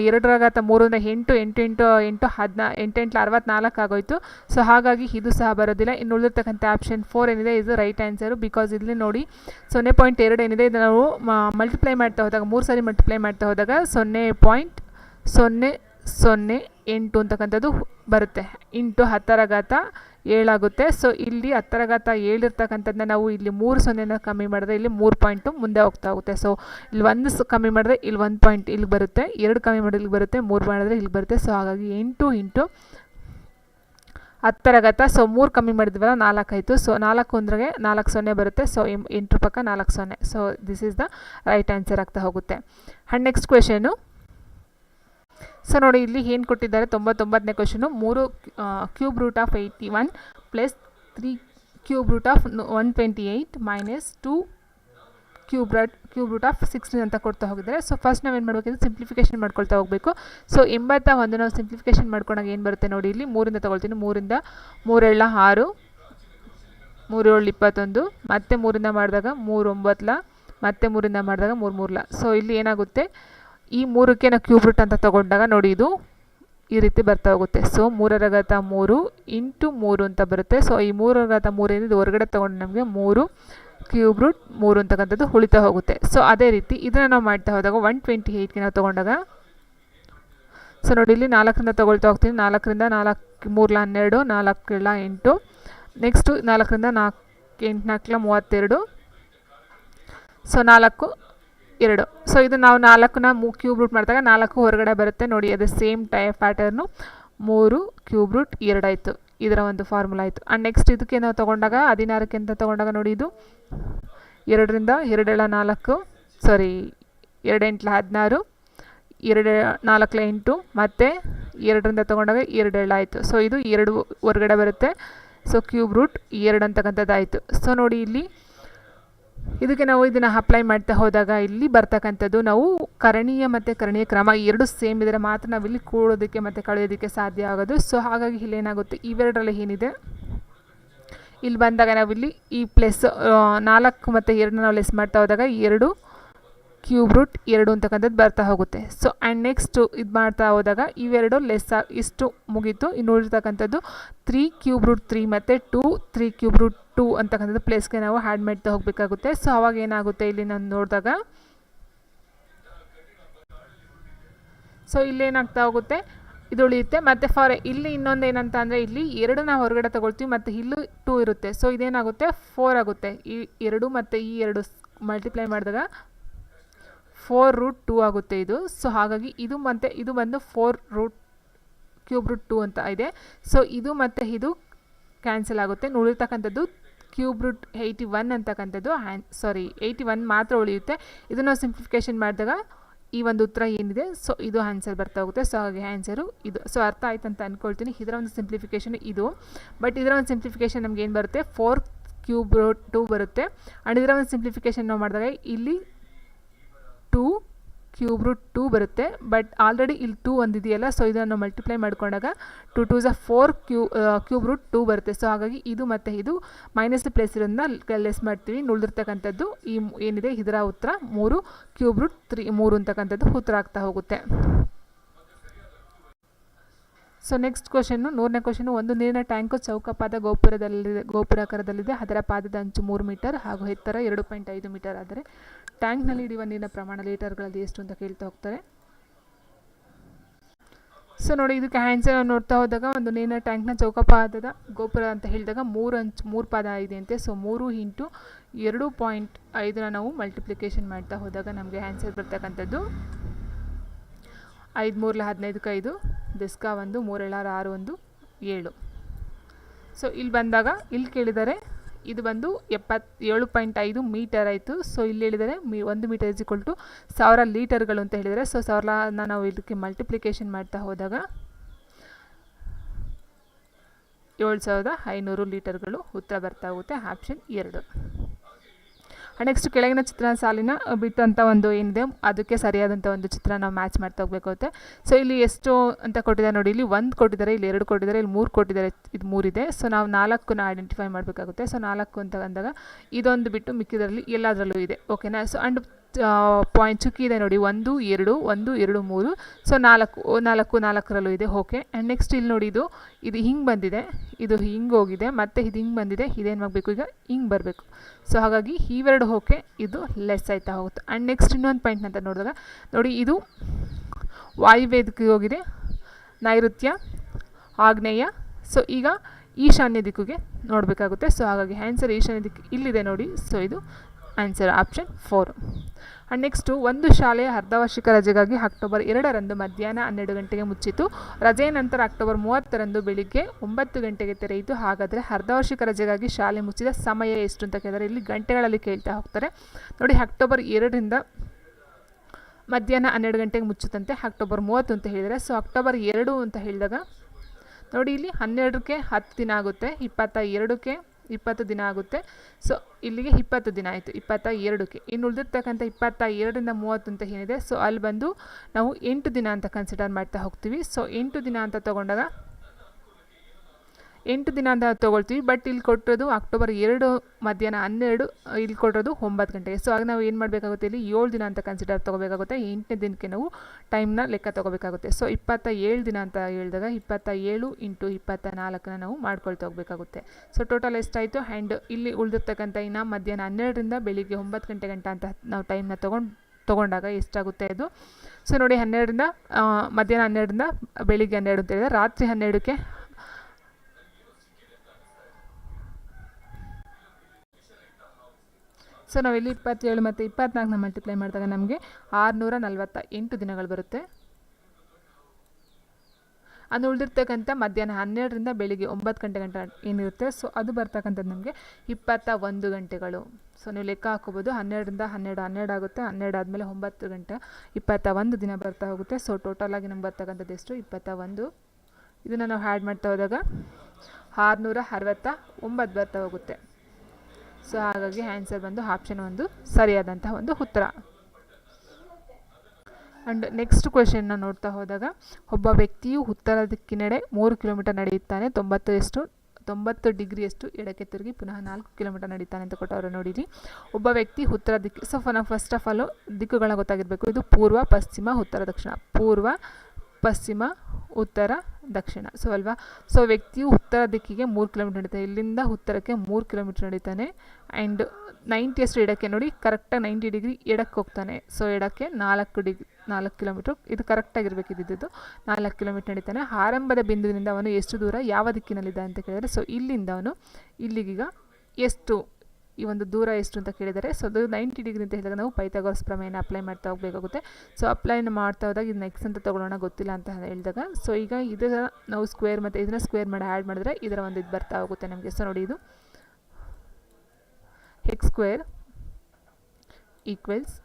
ಎರಡರಾಗತ್ತ ಮೂರರಿಂದ ಎಂಟು ಎಂಟು ಎಂಟು ಎಂಟು ಹದಿನಾ, ಎಂಟು ಎಂಟು ಅರವತ್ನಾಲ್ಕು ಆಗೋಯಿತು. ಸೊ ಹಾಗಾಗಿ ಇದು ಸಹ ಬರೋದಿಲ್ಲ. ಇನ್ನು ಉಳಿದಿರ್ತಕ್ಕಂಥ ಆಪ್ಷನ್ ಫೋರ್ ಏನಿದೆ, ಇದು ರೈಟ್ ಆನ್ಸರು ಬಿಕಾಸ್ ಇಲ್ಲಿ ನೋಡಿ ಸೊನ್ನೆ ಪಾಯಿಂಟ್ ಎರಡು ಏನಿದೆ ಇದು ನಾವು ಮಲ್ಟಿಪ್ಲೈ ಮಾಡ್ತಾ ಹೋದಾಗ, ಮೂರು ಸಾರಿ ಮಲ್ಟಿಪ್ಲೈ ಮಾಡ್ತಾ ಹೋದಾಗ ಸೊನ್ನೆ ಪಾಯಿಂಟ್ ಸೊನ್ನೆ ಸೊನ್ನೆ ಎಂಟು ಅಂತಕ್ಕಂಥದ್ದು ಬರುತ್ತೆ. ಇಂಟು ಹತ್ತರ ಘಾತ ಏಳಾಗುತ್ತೆ. ಸೊ ಇಲ್ಲಿ ಹತ್ತರ ಘಾತ ಏಳಿರ್ತಕ್ಕಂಥದ್ದನ್ನ ನಾವು ಇಲ್ಲಿ ಮೂರು ಸೊನ್ನೆನ ಕಮ್ಮಿ ಮಾಡಿದ್ರೆ ಇಲ್ಲಿ ಮೂರು ಪಾಯಿಂಟು ಮುಂದೆ ಹೋಗ್ತಾ ಹೋಗುತ್ತೆ. ಸೊ ಇಲ್ಲಿ ಒಂದು ಕಮ್ಮಿ ಮಾಡಿದ್ರೆ ಇಲ್ಲಿ ಒಂದು ಪಾಯಿಂಟ್ ಇಲ್ಲಿ ಬರುತ್ತೆ. ಎರಡು ಕಮ್ಮಿ ಮಾಡಿದ್ರೆ ಇಲ್ಲಿ ಬರುತ್ತೆ. ಮೂರು ಮಾಡಿದ್ರೆ ಇಲ್ಲಿ ಬರುತ್ತೆ. ಸೊ ಹಾಗಾಗಿ ಎಂಟು ಇಂಟು ಹತ್ತರ ಘಾತ ಸೊ ಮೂರು ಕಮ್ಮಿ ಮಾಡಿದ್ವಲ್ಲ, ನಾಲ್ಕು ಆಯಿತು. ಸೊ ನಾಲ್ಕು ಒಂದ್ರಿಗೆ ನಾಲ್ಕು ಸೊನ್ನೆ ಬರುತ್ತೆ. ಸೊ ಎಂಟು ಪಕ್ಕ ನಾಲ್ಕು ಸೊನ್ನೆ. So this is the right answer ಆಗ್ತಾ ಹೋಗುತ್ತೆ. ಆ್ಯಂಡ್ ನೆಕ್ಸ್ಟ್ ಕ್ವೆಶನು ಸೊ ನೋಡಿ, ಇಲ್ಲಿ ಏನು ಕೊಟ್ಟಿದ್ದಾರೆ? ತೊಂಬತ್ತೊಂಬತ್ತನೇ ಕ್ವಶನು ಮೂರು cube root of eighty one plus three cube root of one twenty eight minus two cube root cube root of sixteen ಅಂತ ಕೊಡ್ತಾ ಹೋಗಿದ್ದಾರೆ. ಸೊ ಫಸ್ಟ್ ನಾವೇನು ಮಾಡಬೇಕಿದ್ರೆ ಸಿಂಪ್ಲಿಫಿಕೇಶನ್ ಮಾಡ್ಕೊಳ್ತಾ ಹೋಗಬೇಕು. ಸೊ ಎಂಬತ್ತ ಒಂದು ನಾವು ಸಿಂಪ್ಲಿಫಿಕೇಶನ್ ಮಾಡ್ಕೊಂಡಾಗ ಏನು ಬರುತ್ತೆ ನೋಡಿ ಇಲ್ಲಿ? ಮೂರಿಂದ ತೊಗೊಳ್ತೀನಿ. ಮೂರಿಂದ ಮೂರೆಳ್ಳ ಆರು, ಮೂರೇಳು ಇಪ್ಪತ್ತೊಂದು, ಮತ್ತೆ ಮೂರಿಂದ ಮಾಡಿದಾಗ ಮೂರು ಒಂಬತ್ತಲ ಮತ್ತೆ ಮೂರಿಂದ ಮಾಡಿದಾಗ ಮೂರು ಮೂರ್ಲ ಸೊ ಇಲ್ಲಿ ಏನಾಗುತ್ತೆ? ಈ ಮೂರಕ್ಕೆ ನಾವು ಕ್ಯೂಬ್ ರೂಟ್ ಅಂತ ತಗೊಂಡಾಗ ನೋಡಿ ಇದು ಈ ರೀತಿ ಬರ್ತಾ ಹೋಗುತ್ತೆ. ಸೊ ಮೂರರ ಘಾತ ಮೂರು ಇಂಟು ಮೂರು ಅಂತ ಬರುತ್ತೆ. ಸೊ ಈ ಮೂರರ ಘಾತ ಮೂರು ಇದು ಹೊರಗಡೆ ತೊಗೊಂಡು ನಮಗೆ ಮೂರು ಕ್ಯೂಬ್ ರೂಟ್ ಮೂರು ಅಂತಕ್ಕಂಥದ್ದು ಉಳಿತಾ ಹೋಗುತ್ತೆ. ಸೊ ಅದೇ ರೀತಿ ಇದನ್ನು ನಾವು ಮಾಡ್ತಾ ಹೋದಾಗ ಒನ್ ಟ್ವೆಂಟಿ ಏಯ್ಟ್ಗೆ ನಾವು ತೊಗೊಂಡಾಗ ಸೊ ನೋಡಿ ಇಲ್ಲಿ ನಾಲ್ಕರಿಂದ ತೊಗೊಳ್ತಾ ಹೋಗ್ತೀನಿ. ನಾಲ್ಕರಿಂದ ನಾಲ್ಕು ಮೂರ್ಲ ಹನ್ನೆರಡು ನಾಲ್ಕೇಳ ಎಂಟು. ನೆಕ್ಸ್ಟು ನಾಲ್ಕರಿಂದ ನಾಲ್ಕು ಎಂಟು ನಾಲ್ಕಲ ಮೂವತ್ತೆರಡು. ಸೊ ನಾಲ್ಕು ಎರಡು. ಸೊ ಇದು ನಾವು ನಾಲ್ಕನ್ನ ಮೂ ಕ್ಯೂಬ್ ರೂಟ್ ಮಾಡಿದಾಗ ನಾಲ್ಕು ಹೊರಗಡೆ ಬರುತ್ತೆ. ನೋಡಿ, ಅದು ಸೇಮ್ ಟೈ ಪ್ಯಾಟರ್ನು ಮೂರು ಕ್ಯೂಬ್ ರೂಟ್ ಎರಡಾಯಿತು ಇದರ ಒಂದು ಫಾರ್ಮುಲಾ ಆಯಿತು. ಆ್ಯಂಡ್ ನೆಕ್ಸ್ಟ್ ಇದಕ್ಕೆ ನಾವು ತೊಗೊಂಡಾಗ, ಹದಿನಾರಕ್ಕೆ ಅಂತ ತೊಗೊಂಡಾಗ ನೋಡಿ ಇದು. ಎರಡರಿಂದ ಎರಡೆಳ ನಾಲ್ಕು. ಸಾರಿ ಎರಡೆಂಟ್ಲ ಹದಿನಾರು. ಎರಡು ನಾಲ್ಕಲ ಎಂಟು. ಮತ್ತು ಎರಡರಿಂದ ತೊಗೊಂಡಾಗ ಎರಡೆಳ ಆಯಿತು. ಸೊ ಇದು ಎರಡು ಹೊರಗಡೆ ಬರುತ್ತೆ. ಸೊ ಕ್ಯೂಬ್ ರೂಟ್ ಎರಡು ಅಂತಕ್ಕಂಥದ್ದು ಆಯಿತು ಸೊ ನೋಡಿ ಇಲ್ಲಿ. ಇದಕ್ಕೆ ನಾವು ಇದನ್ನು ಅಪ್ಲೈ ಮಾಡ್ತಾ ಹೋದಾಗ ಇಲ್ಲಿ ಬರ್ತಕ್ಕಂಥದ್ದು ನಾವು ಕರಣೀಯ ಮತ್ತು ಕರಣೀಯ ಕ್ರಮ ಎರಡು ಸೇಮ್ ಇದ್ದರೆ ಮಾತ್ರ ನಾವು ಇಲ್ಲಿ ಕೂಡೋದಕ್ಕೆ ಮತ್ತು ಕಳೆಯೋದಕ್ಕೆ ಸಾಧ್ಯ ಆಗೋದು. ಸೊ ಹಾಗಾಗಿ ಇಲ್ಲಿ ಏನಾಗುತ್ತೆ? ಇವೆರಡರಲ್ಲಿ ಏನಿದೆ? ಇಲ್ಲಿ ಬಂದಾಗ ನಾವಿಲ್ಲಿ ಈ ಪ್ಲಸ್ ನಾಲ್ಕು ಮತ್ತು ಎರಡನ್ನ ನಾವು ಲೆಸ್ ಮಾಡ್ತಾ ಹೋದಾಗ ಎರಡು ಕ್ಯೂಬ್ ರೂಟ್ ಎರಡು ಅಂತಕ್ಕಂಥದ್ದು ಬರ್ತಾ ಹೋಗುತ್ತೆ. ಸೊ ಆ್ಯಂಡ್ ನೆಕ್ಸ್ಟು ಇದು ಮಾಡ್ತಾ ಹೋದಾಗ ಇವೆರಡು ಲೆಸ್ ಇಷ್ಟು ಮುಗೀತು. ಇನ್ನು ಉಳಿರ್ತಕ್ಕಂಥದ್ದು ತ್ರೀ ಕ್ಯೂಬ್ ರೂಟ್ ತ್ರೀ ಮತ್ತು two three cube root two ಅಂತಕ್ಕಂಥದ್ದು ಪ್ಲೇಸ್ಗೆ ನಾವು ಹ್ಯಾಡ್ ಮಾಡ್ತಾ ಹೋಗಬೇಕಾಗುತ್ತೆ. ಸೊ ಅವಾಗ ಏನಾಗುತ್ತೆ ಇಲ್ಲಿ ನಾನು ನೋಡಿದಾಗ? ಸೊ ಇಲ್ಲೇನಾಗ್ತಾ ಹೋಗುತ್ತೆ? ಇದು ಉಳಿಯುತ್ತೆ. ಮತ್ತು ಫಾರ್ ಇಲ್ಲಿ ಇನ್ನೊಂದು ಏನಂತ ಅಂದರೆ, ಇಲ್ಲಿ ಎರಡು ನಾವು ಹೊರಗಡೆ ತೊಗೊಳ್ತೀವಿ, ಮತ್ತು ಇಲ್ಲೂ ಟೂ ಇರುತ್ತೆ. ಸೊ ಇದೇನಾಗುತ್ತೆ? ಫೋರ್ ಆಗುತ್ತೆ. ಈ ಎರಡು ಮತ್ತು ಈ ಎರಡು ಮಲ್ಟಿಪ್ಲೈ ಮಾಡಿದಾಗ ಫೋರ್ ರೂಟ್ ಟೂ ಆಗುತ್ತೆ ಇದು. ಸೊ ಹಾಗಾಗಿ ಇದು ಮತ್ತು, ಇದು ಬಂದು four root cube root two ಅಂತ ಇದೆ. ಸೊ ಇದು ಮತ್ತು ಇದು ಕ್ಯಾನ್ಸಲ್ ಆಗುತ್ತೆ. ನೋಡಿರ್ತಕ್ಕಂಥದ್ದು ಕ್ಯೂಬ್ ರೂಟ್ ಏಯ್ಟಿ ಒನ್ ಅಂತಕ್ಕಂಥದ್ದು ಆ್ಯಂಡ್ ಸಾರಿ ಏಯ್ಟಿ ಒನ್ ಮಾತ್ರ ಉಳಿಯುತ್ತೆ. ಇದನ್ನು ಸಿಂಪ್ಲಿಫಿಕೇಷನ್ ಮಾಡಿದಾಗ ಈ ಒಂದು ಉತ್ತರ ಏನಿದೆ? ಸೊ ಇದು ಆನ್ಸರ್ ಬರ್ತಾ ಹೋಗುತ್ತೆ. ಸೊ ಹಾಗೆ ಆನ್ಸರು ಇದು ಸೊ ಅರ್ಥ ಆಯ್ತು ಅಂತ ಅಂದ್ಕೊಳ್ತೀನಿ ಇದರ ಒಂದು ಸಿಂಪ್ಲಿಫಿಕೇಷನ್ ಇದು. ಬಟ್ ಇದರ ಒಂದು ಸಿಂಪ್ಲಿಫಿಕೇಷನ್ ನಮ್ಗೆ ಏನು ಬರುತ್ತೆ? ಫೋರ್ ಕ್ಯೂಬ್ ಟೂ ಬರುತ್ತೆ. ಆ್ಯಂಡ್ ಇದರ ಒಂದು ಸಿಂಪ್ಲಿಫಿಕೇಷನ್ ನಾವು ಮಾಡಿದಾಗ ಇಲ್ಲಿ ಟೂ ಕ್ಯೂಬ್ ರೂಟ್ ಟೂ ಬರುತ್ತೆ. ಬಟ್ ಆಲ್ರೆಡಿ ಇಲ್ಲಿ ಟೂ ಒಂದಿದೆಯಲ್ಲ ಸೊ ಇದನ್ನು ಮಲ್ಟಿಪ್ಲೈ ಮಾಡ್ಕೊಂಡಾಗ ಟು ಟೂ ಝ ಫೋರ್ ಕ್ಯೂ ಕ್ಯೂಬ್ ರೂಟ್ ಟೂ ಬರುತ್ತೆ. ಸೊ ಹಾಗಾಗಿ ಇದು ಮತ್ತು ಇದು ಮೈನಸ್ ಪ್ಲೇಸ್ ಇರೋದನ್ನ ಲೆಸ್ ಮಾಡ್ತೀವಿ. ನುಳ್ದಿರ್ತಕ್ಕಂಥದ್ದು ಈ ಏನಿದೆ? ಇದರ ಉತ್ತರ ಮೂರು ಕ್ಯೂಬ್ ರೂಟ್ ತ್ರೀ ಮೂರು ಅಂತಕ್ಕಂಥದ್ದು ಉತ್ತರ ಆಗ್ತಾ ಹೋಗುತ್ತೆ. ಸೊ ನೆಕ್ಸ್ಟ್ ಕ್ವಶನ್ನು ನೂರನೇ ಕ್ವಶನು ಒಂದು ನೀರಿನ ಟ್ಯಾಂಕು ಚೌಕಪಾದ ಗೋಪುರದಲ್ಲಿದೆ, ಗೋಪುರಾಕಾರದಲ್ಲಿದೆ. ಅದರ ಪಾದದ ಅಂಚು ಮೂರು ಮೀಟರ್ ಹಾಗೂ ಎತ್ತರ ಎರಡು ಪಾಯಿಂಟ್ ಐದು ಮೀಟರ್ ಆದರೆ ಟ್ಯಾಂಕ್ನಲ್ಲಿ ಹಿಡಿಯುವ ನೀರಿನ ಪ್ರಮಾಣ ಲೀಟರ್ಗಳಲ್ಲಿ ಎಷ್ಟು ಅಂತ ಕೇಳ್ತಾ ಹೋಗ್ತಾರೆ. ಸೊ ನೋಡಿ, ಇದಕ್ಕೆ ಆನ್ಸರ್ ನೋಡ್ತಾ ಹೋದಾಗ ಒಂದು ನೀರಿನ ಟ್ಯಾಂಕ್ನ ಚೌಕಪಾದದ ಗೋಪುರ ಅಂತ ಹೇಳಿದಾಗ ಮೂರು ಅಂಚು, ಮೂರು ಪಾದ ಇದೆ ಅಂತೆ. ಸೊ ಮೂರು ಇಂಟು ಎರಡು ಪಾಯಿಂಟ್ ಐದನ್ನ ನಾವು ಮಲ್ಟಿಪ್ಲಿಕೇಶನ್ ಮಾಡ್ತಾ ಹೋದಾಗ ನಮಗೆ ಆನ್ಸರ್ ಬರ್ತಕ್ಕಂಥದ್ದು ಐದು ಮೂರಲ ಹದಿನೈದಕ್ಕೆ ಐದು. ದಿಸ್ಕಾ ಒಂದು ಮೂರೇಳು ಆರು ಒಂದು, ಏಳು. ಸೊ ಇಲ್ಲಿ ಬಂದಾಗ ಇಲ್ಲಿ ಕೇಳಿದರೆ ಇದು ಬಂದು ಎಪ್ಪತ್, ಏಳು ಪಾಯಿಂಟ್ ಐದು ಮೀಟರ್ ಆಯಿತು. ಸೊ ಇಲ್ಲಿ ಹೇಳಿದರೆ ಮೀ, ಒಂದು ಮೀಟರ್ ಇಸ್ ಈಕ್ವಲ್ ಟು ಸಾವಿರ ಲೀಟರ್ಗಳು ಅಂತ ಹೇಳಿದರೆ. ಸೊ ಸಾವಿರನ ನಾವು ಇದಕ್ಕೆ ಮಲ್ಟಿಪ್ಲಿಕೇಶನ್ ಮಾಡ್ತಾ ಹೋದಾಗ ಏಳು ಸಾವಿರದ ಐನೂರು ಲೀಟರ್ಗಳು ಉತ್ತರ ಬರ್ತಾ ಹೋಗುತ್ತೆ. ಆಪ್ಷನ್ ಎರಡು. ನೆಕ್ಸ್ಟ್ ಕೆಳಗಿನ ಚಿತ್ರಣ ಸಾಲಿನ ಬಿಟ್ಟಂಥ ಒಂದು ಏನಿದೆ, ಅದಕ್ಕೆ ಸರಿಯಾದಂಥ ಒಂದು ಚಿತ್ರ ನಾವು ಮ್ಯಾಚ್ ಮಾಡ್ತಾ ಹೋಗ್ಬೇಕಾಗುತ್ತೆ. ಸೊ ಇಲ್ಲಿ ಎಷ್ಟು ಅಂತ ಕೊಟ್ಟಿದ್ದಾರೆ ನೋಡಿ, ಇಲ್ಲಿ ಒಂದು ಕೊಟ್ಟಿದ್ದಾರೆ, ಇಲ್ಲಿ ಎರಡು ಕೊಟ್ಟಿದ್ದಾರೆ, ಇಲ್ಲಿ ಮೂರು ಕೊಟ್ಟಿದ್ದಾರೆ, ಇದು ಮೂರಿದೆ. ಸೊ ನಾವು ನಾಲ್ಕನ್ನ ಐಡೆಂಟಿಫೈ ಮಾಡಬೇಕಾಗುತ್ತೆ. ಸೊ ನಾಲ್ಕು ಅಂತ ಅಂದಾಗ, ಇದೊಂದು ಬಿಟ್ಟು ಮಿಕ್ಕಿದ್ರಲ್ಲಿ ಎಲ್ಲದರಲ್ಲೂ ಇದೆ. ಓಕೆನಾ ಸೊ ಆ್ಯಂಡ್ ಪಾಯಿಂಟ್ ಚುಕ್ಕಿ ಇದೆ ನೋಡಿ, ಒಂದು, ಎರಡು ಒಂದು, ಎರಡು, ಮೂರು. ಸೊ ನಾಲ್ಕು ನಾಲ್ಕು, ನಾಲ್ಕರಲ್ಲೂ ಇದೆ. ಓಕೆ ಆ್ಯಂಡ್ ನೆಕ್ಸ್ಟ್ ಇಲ್ಲಿ ನೋಡಿ ಇದು ಇದು ಹಿಂಗೆ ಬಂದಿದೆ. ಇದು ಹಿಂಗೆ ಹೋಗಿದೆ. ಮತ್ತು ಇದು ಹಿಂಗೆ ಬಂದಿದೆ. ಇದೇನು ಮಾಡಬೇಕು ಈಗ? ಹಿಂಗೆ ಬರಬೇಕು. ಸೊ ಹಾಗಾಗಿ ಇವೆರಡು ಓಕೆ ಇದು ಲೆಸ್ ಆಯ್ತಾ ಹೋಗುತ್ತೆ. ಆ್ಯಂಡ್ ನೆಕ್ಸ್ಟ್ ಇನ್ನೊಂದು ಪಾಯಿಂಟ್ ಅಂತ ನೋಡಿದಾಗ, ನೋಡಿ ಇದು ವಾಯುವೇದಕ್ಕೆ ಹೋಗಿದೆ. ನೈಋತ್ಯ, ಆಗ್ನೇಯ. ಸೊ ಈಗ ಈಶಾನ್ಯ ದಿಕ್ಕಿಗೆ ನೋಡಬೇಕಾಗುತ್ತೆ. ಸೊ ಹಾಗಾಗಿ ಆನ್ಸರ್ ಈಶಾನ್ಯ ದಿಕ್ಕು ಇಲ್ಲಿದೆ ನೋಡಿ. ಸೊ ಇದು answer option four and next ಒಂದು ಶಾಲೆಯ ಅರ್ಧವಾರ್ಷಿಕ ರಜೆಗಾಗಿ ಅಕ್ಟೋಬರ್ ಎರಡರಂದು ಮಧ್ಯಾಹ್ನ ಹನ್ನೆರಡು ಗಂಟೆಗೆ ಮುಚ್ಚಿತು ರಜೆಯ ನಂತರ ಅಕ್ಟೋಬರ್ ಮೂವತ್ತರಂದು ಬೆಳಿಗ್ಗೆ ಒಂಬತ್ತು ಗಂಟೆಗೆ ತೆರೆಯಿತು. ಹಾಗಾದರೆ ಅರ್ಧವಾರ್ಷಿಕ ರಜೆಗಾಗಿ ಶಾಲೆ ಮುಚ್ಚಿದ ಸಮಯ ಎಷ್ಟು ಅಂತ ಕೇಳಿದರೆ ಇಲ್ಲಿ ಗಂಟೆಗಳಲ್ಲಿ ಕೇಳ್ತಾ ಹೋಗ್ತಾರೆ. ನೋಡಿ, ಅಕ್ಟೋಬರ್ ಎರಡರಿಂದ ಮಧ್ಯಾಹ್ನ ಹನ್ನೆರಡು ಗಂಟೆಗೆ ಮುಚ್ಚುತ್ತಂತೆ ಅಕ್ಟೋಬರ್ ಮೂವತ್ತು ಅಂತ ಹೇಳಿದರೆ. ಸೊ, ಅಕ್ಟೋಬರ್ ಎರಡು ಅಂತ ಹೇಳಿದಾಗ ನೋಡಿ, ಇಲ್ಲಿ ಹನ್ನೆರಡಕ್ಕೆ ಹತ್ತು ದಿನ ಆಗುತ್ತೆ. ಇಪ್ಪತ್ತ ಎರಡಕ್ಕೆ ಇಪ್ಪತ್ತು ದಿನ ಆಗುತ್ತೆ. ಸೊ ಇಲ್ಲಿಗೆ ಇಪ್ಪತ್ತು ದಿನ ಆಯಿತು ಇಪ್ಪತ್ತ ಎರಡಕ್ಕೆ ಇನ್ನು ಉಳಿದಿರ್ತಕ್ಕಂಥ ಇಪ್ಪತ್ತ ಎರಡರಿಂದ ಮೂವತ್ತು ಅಂತ ಏನಿದೆ ಸೊ ಅಲ್ಲಿ ಬಂದು ನಾವು ಎಂಟು ದಿನ ಅಂತ ಕನ್ಸಿಡರ್ ಮಾಡ್ತಾ ಹೋಗ್ತೀವಿ. ಸೊ ಎಂಟು ದಿನ ಅಂತ ತೊಗೊಂಡಾಗ ಎಂಟು ದಿನ ಅಂತ ತೊಗೊಳ್ತೀವಿ ಬಟ್ ಇಲ್ಲಿ ಕೊಟ್ಟಿರೋದು ಅಕ್ಟೋಬರ್ ಎರಡು, ಮಧ್ಯಾಹ್ನ ಹನ್ನೆರಡು, ಇಲ್ಲಿ ಕೊಟ್ಟಿರೋದು ಒಂಬತ್ತು ಗಂಟೆಗೆ ಸೊ ಆಗ ನಾವು ಏನು ಮಾಡಬೇಕಾಗುತ್ತೆ ಇಲ್ಲಿ? ಏಳು ದಿನ ಅಂತ ಕನ್ಸಿಡರ್ ತೊಗೋಬೇಕಾಗುತ್ತೆ. ಎಂಟನೇ ದಿನಕ್ಕೆ ನಾವು ಟೈಮ್ನ ಲೆಕ್ಕ ತೊಗೋಬೇಕಾಗುತ್ತೆ. ಸೊ ಇಪ್ಪತ್ತ ಏಳು ದಿನ ಅಂತ ಹೇಳಿದಾಗ ಇಪ್ಪತ್ತ ಏಳು ಇಂಟು ಇಪ್ಪತ್ತ ನಾಲ್ಕನ್ನ ನಾವು ಮಾಡ್ಕೊಳ್ತಾ ಹೋಗಬೇಕಾಗುತ್ತೆ. ಸೊ ಟೋಟಲ್ ಎಷ್ಟಾಯಿತು? ಆ್ಯಂಡ್ ಇಲ್ಲಿ ಉಳಿದಿರ್ತಕ್ಕಂಥ ಇನ್ನು ಮಧ್ಯಾಹ್ನ ಹನ್ನೆರಡರಿಂದ ಬೆಳಿಗ್ಗೆ ಒಂಬತ್ತು ಗಂಟೆ ಗಂಟ ಅಂತ ನಾವು ಟೈಮ್ನ ತೊಗೊಂಡು, ತೊಗೊಂಡಾಗ ಎಷ್ಟಾಗುತ್ತೆ ಅದು ಸೊ ನೋಡಿ ಹನ್ನೆರಡರಿಂದ ಮಧ್ಯಾಹ್ನ ಹನ್ನೆರಡರಿಂದ ಬೆಳಿಗ್ಗೆ ಹನ್ನೆರಡು ಅಂತ ಹೇಳಿದ್ರೆ ರಾತ್ರಿ ಹನ್ನೆರಡಕ್ಕೆ ಸೊ ನಾವಿಲ್ಲಿ ಇಪ್ಪತ್ತೇಳು ಮತ್ತು ಇಪ್ಪತ್ನಾಲ್ಕನ್ನ ಮಲ್ಟಿಪ್ಲೈ ಮಾಡಿದಾಗ ನಮಗೆ ಆರುನೂರ ನಲ್ವತ್ತ ಎಂಟು ದಿನಗಳು ಬರುತ್ತೆ. ಅದು ಉಳಿದಿರ್ತಕ್ಕಂಥ ಮಧ್ಯಾಹ್ನ ಹನ್ನೆರಡರಿಂದ ಬೆಳಿಗ್ಗೆ ಒಂಬತ್ತು ಗಂಟೆ ಗಂಟೆ ಏನಿರುತ್ತೆ? ಸೊ ಅದು ಬರ್ತಕ್ಕಂಥದ್ದು ನಮಗೆ ಇಪ್ಪತ್ತ ಒಂದು ಗಂಟೆಗಳು. ಸೊ ನೀವು ಲೆಕ್ಕ ಹಾಕೋಬೋದು. ಹನ್ನೆರಡರಿಂದ ಹನ್ನೆರಡು ಹನ್ನೆರಡು ಆಗುತ್ತೆ. ಹನ್ನೆರಡು ಆದಮೇಲೆ ಒಂಬತ್ತು ಗಂಟೆ ಇಪ್ಪತ್ತ ಒಂದು ದಿನ ಬರ್ತಾ ಹೋಗುತ್ತೆ. ಸೊ ಟೋಟಲಾಗಿ ನಮ್ಗೆ ಬರ್ತಕ್ಕಂಥದ್ದು ಎಷ್ಟು? ಇಪ್ಪತ್ತ ಒಂದು ಇದನ್ನು ನಾವು ಹ್ಯಾಡ್ ಮಾಡ್ತಾ ಹೋದಾಗ ಆರುನೂರ ಅರವತ್ತ ಒಂಬತ್ತು ಬರ್ತಾ ಹೋಗುತ್ತೆ. ಸೊ ಹಾಗಾಗಿ ಆನ್ಸರ್ ಬಂದು ಆಪ್ಷನ್ ಒಂದು ಸರಿಯಾದಂತಹ ಒಂದು ಉತ್ತರ. ಆ್ಯಂಡ್ ನೆಕ್ಸ್ಟ್ ಕ್ವೆಶನ್ನ ನೋಡ್ತಾ ಹೋದಾಗ, ಒಬ್ಬ ವ್ಯಕ್ತಿಯು ಉತ್ತರ ದಿಕ್ಕಿನೆಡೆ ಮೂರು ಕಿಲೋಮೀಟರ್ ನಡೆಯುತ್ತಾನೆ ತೊಂಬತ್ತು ಎಷ್ಟು ತೊಂಬತ್ತು ಡಿಗ್ರಿಯಷ್ಟು ಎಡಕ್ಕೆ ತಿರುಗಿ ಪುನಃ ನಾಲ್ಕು ಕಿಲೋಮೀಟರ್ ನಡೀತಾನೆ ಅಂತ ಕೊಟ್ಟವರು ನೋಡಿರಿ. ಒಬ್ಬ ವ್ಯಕ್ತಿ ಉತ್ತರ ದಿಕ್ಕಿ ಸೊ ಫಸ್ಟ್ ಆಫ್ ಆಲ್ ದಿಕ್ಕುಗಳ ಗೊತ್ತಾಗಿರಬೇಕು. ಇದು ಪೂರ್ವ, ಪಶ್ಚಿಮ, ಉತ್ತರ, ದಕ್ಷಿಣ. ಪೂರ್ವ ಪಶ್ಚಿಮ, ಉತ್ತರ, ದಕ್ಷಿಣ. ಸೊ ಅಲ್ವಾ? ಸೊ ವ್ಯಕ್ತಿಯು ಉತ್ತರ ದಿಕ್ಕಿಗೆ ಮೂರು ಕಿಲೋಮೀಟರ್ ನಡೀತಾನೆ. ಇಲ್ಲಿಂದ ಉತ್ತರಕ್ಕೆ ಮೂರು ಕಿಲೋಮೀಟರ್ ನಡೀತಾನೆ. ಆ್ಯಂಡ್ ನೈಂಟಿ ಅಷ್ಟು ಎಡಕ್ಕೆ ನೋಡಿ ಕರೆಕ್ಟಾಗಿ ನೈಂಟಿ ಡಿಗ್ರಿ ಎಡಕ್ಕೆ ಹೋಗ್ತಾನೆ. ಸೊ ಎಡಕ್ಕೆ ನಾಲ್ಕು ಡಿಗ್ರಿ ನಾಲ್ಕು ಕಿಲೋಮೀಟ್ರ್ ಇದು ಕರೆಕ್ಟಾಗಿರ್ಬೇಕು ಇದ್ದಿದ್ದು. ನಾಲ್ಕು ಕಿಲೋಮೀಟರ್ ನಡೀತಾನೆ. ಆರಂಭದ ಬಿಂದುವಿನಿಂದ ಅವನು ಎಷ್ಟು ದೂರ, ಯಾವ ದಿಕ್ಕಿನಲ್ಲಿದ್ದ ಅಂತ ಕೇಳಿದರೆ ಸೊ ಇಲ್ಲಿಂದ ಅವನು ಇಲ್ಲಿಗೀಗ ಎಷ್ಟು ಈ ಒಂದು ದೂರ ಎಷ್ಟು ಅಂತ ಕೇಳಿದರೆ, ಸೊ ಅದು ನೈಂಟಿ ಡಿಗ್ರಿ ಅಂತ ಹೇಳಿದಾಗ ನಾವು ಪೈಥಾಗೋರ್ಸ್ ಪ್ರಮೇಯನ ಅಪ್ಲೈ ಮಾಡ್ತಾ ಹೋಗಬೇಕಾಗುತ್ತೆ. ಸೊ ಅಪ್ಲೈ ಮಾಡ್ತಾ ಹೋದಾಗ ಇದು ನೆಕ್ಸ್ಟ್ ಅಂತ ತೊಗೊಳ್ಳೋಣ ಗೊತ್ತಿಲ್ಲ ಅಂತ ಹೇಳಿದಾಗ ಸೊ ಈಗ ಇದರ ನಾವು ಸ್ಕ್ವೇರ್ ಮತ್ತು ಇದನ್ನ ಸ್ಕ್ವೇರ್ ಮಾಡಿ ಆ್ಯಡ್ ಮಾಡಿದ್ರೆ ಇದರ ಒಂದು ಇದು ಬರ್ತಾ ಹೋಗುತ್ತೆ ನಮಗೆ. ಸೊ ನೋಡಿ ಇದು. ಎಕ್ಸ್ ಸ್ಕ್ವೇರ್ ಈಕ್ವಲ್ಸ್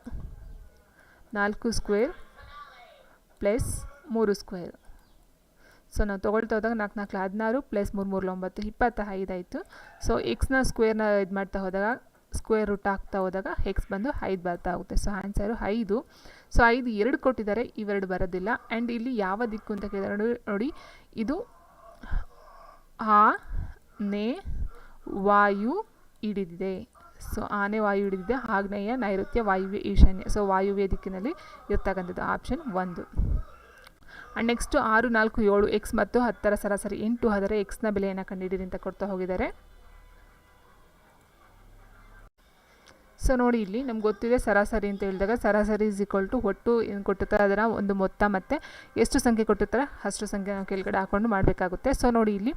ನಾಲ್ಕು ಸ್ಕ್ವೇರ್ ಪ್ಲಸ್ ಮೂರು ಸ್ಕ್ವೇರ್ ಸೊ ನಾವು ತೊಗೊಳ್ತಾ ಹೋದಾಗ ನಾಲ್ಕು ನಾಲ್ಕು ಹದಿನಾರು ಪ್ಲಸ್ ಮೂರು ಮೂರು ಒಂಬತ್ತು ಇಪ್ಪತ್ತ ಐದು ಆಯಿತು ಸೊ ಎಕ್ಸ್ನ ಸ್ಕ್ವೇರ್ನ ಇದು ಮಾಡ್ತಾ ಹೋದಾಗ ಸ್ಕ್ವೇರ್ ರೂಟ್ ಆಗ್ತಾ ಹೋದಾಗ ಎಕ್ಸ್ ಬಂದು ಐದು ಬರ್ತಾ ಹೋಗುತ್ತೆ. ಸೊ ಆನ್ಸರು ಐದು. ಸೊ ಐದು ಎರಡು ಕೊಟ್ಟಿದ್ದಾರೆ, ಇವೆರಡು ಬರೋದಿಲ್ಲ. ಆ್ಯಂಡ್ ಇಲ್ಲಿ ಯಾವ ದಿಕ್ಕು ಅಂತ ಕೇಳಿದ್ರೆ ನೋಡಿ ನೋಡಿ, ಇದು ಆ, ನೇ, ವಾಯು ಹಿಡಿದಿದೆ. ಸೊ ಆನೆ ವಾಯು ಹಿಡಿದಿದೆ. ಆಗ್ನೇಯ ನೈಋತ್ಯ ವಾಯುವ್ಯ ಈಶಾನ್ಯ. ಸೊ ವಾಯುವ್ಯ ದಿಕ್ಕಿನಲ್ಲಿ ಇರ್ತಕ್ಕಂಥದ್ದು ಆಪ್ಷನ್ ಒಂದು. ಆ್ಯಂಡ್ ನೆಕ್ಸ್ಟು ಆರು, ನಾಲ್ಕು, ಏಳು ಎಕ್ಸ್ ಮತ್ತು ಹತ್ತರ ಸರಾಸರಿ ಎಂಟು ಆದರೆ ಎಕ್ಸ್ನ ಬೆಲೆಯನ್ನು ಕಂಡುಹಿಡಿಯಿರಿ ಅಂತ ಕೊಡ್ತಾ ಹೋಗಿದ್ದಾರೆ. ಸೊ ನೋಡಿ ಇಲ್ಲಿ ನಮ್ಗೆ ಗೊತ್ತಿದೆ ಸರಾಸರಿ ಅಂತ ಹೇಳಿದಾಗ ಸರಾಸರಿ ಇಸ್ ಈಕ್ವಲ್ ಟು ಒಟ್ಟು ಏನು ಕೊಟ್ಟಿರ್ತಾರೆ ಅದರ ಒಂದು ಮೊತ್ತ ಮತ್ತು ಎಷ್ಟು ಸಂಖ್ಯೆ ಕೊಟ್ಟಿರ್ತಾರೆ ಅಷ್ಟು ಸಂಖ್ಯೆ ನಾವು ಕೆಳಗಡೆ ಹಾಕ್ಕೊಂಡು ಮಾಡಬೇಕಾಗುತ್ತೆ. ಸೊ ನೋಡಿ ಇಲ್ಲಿ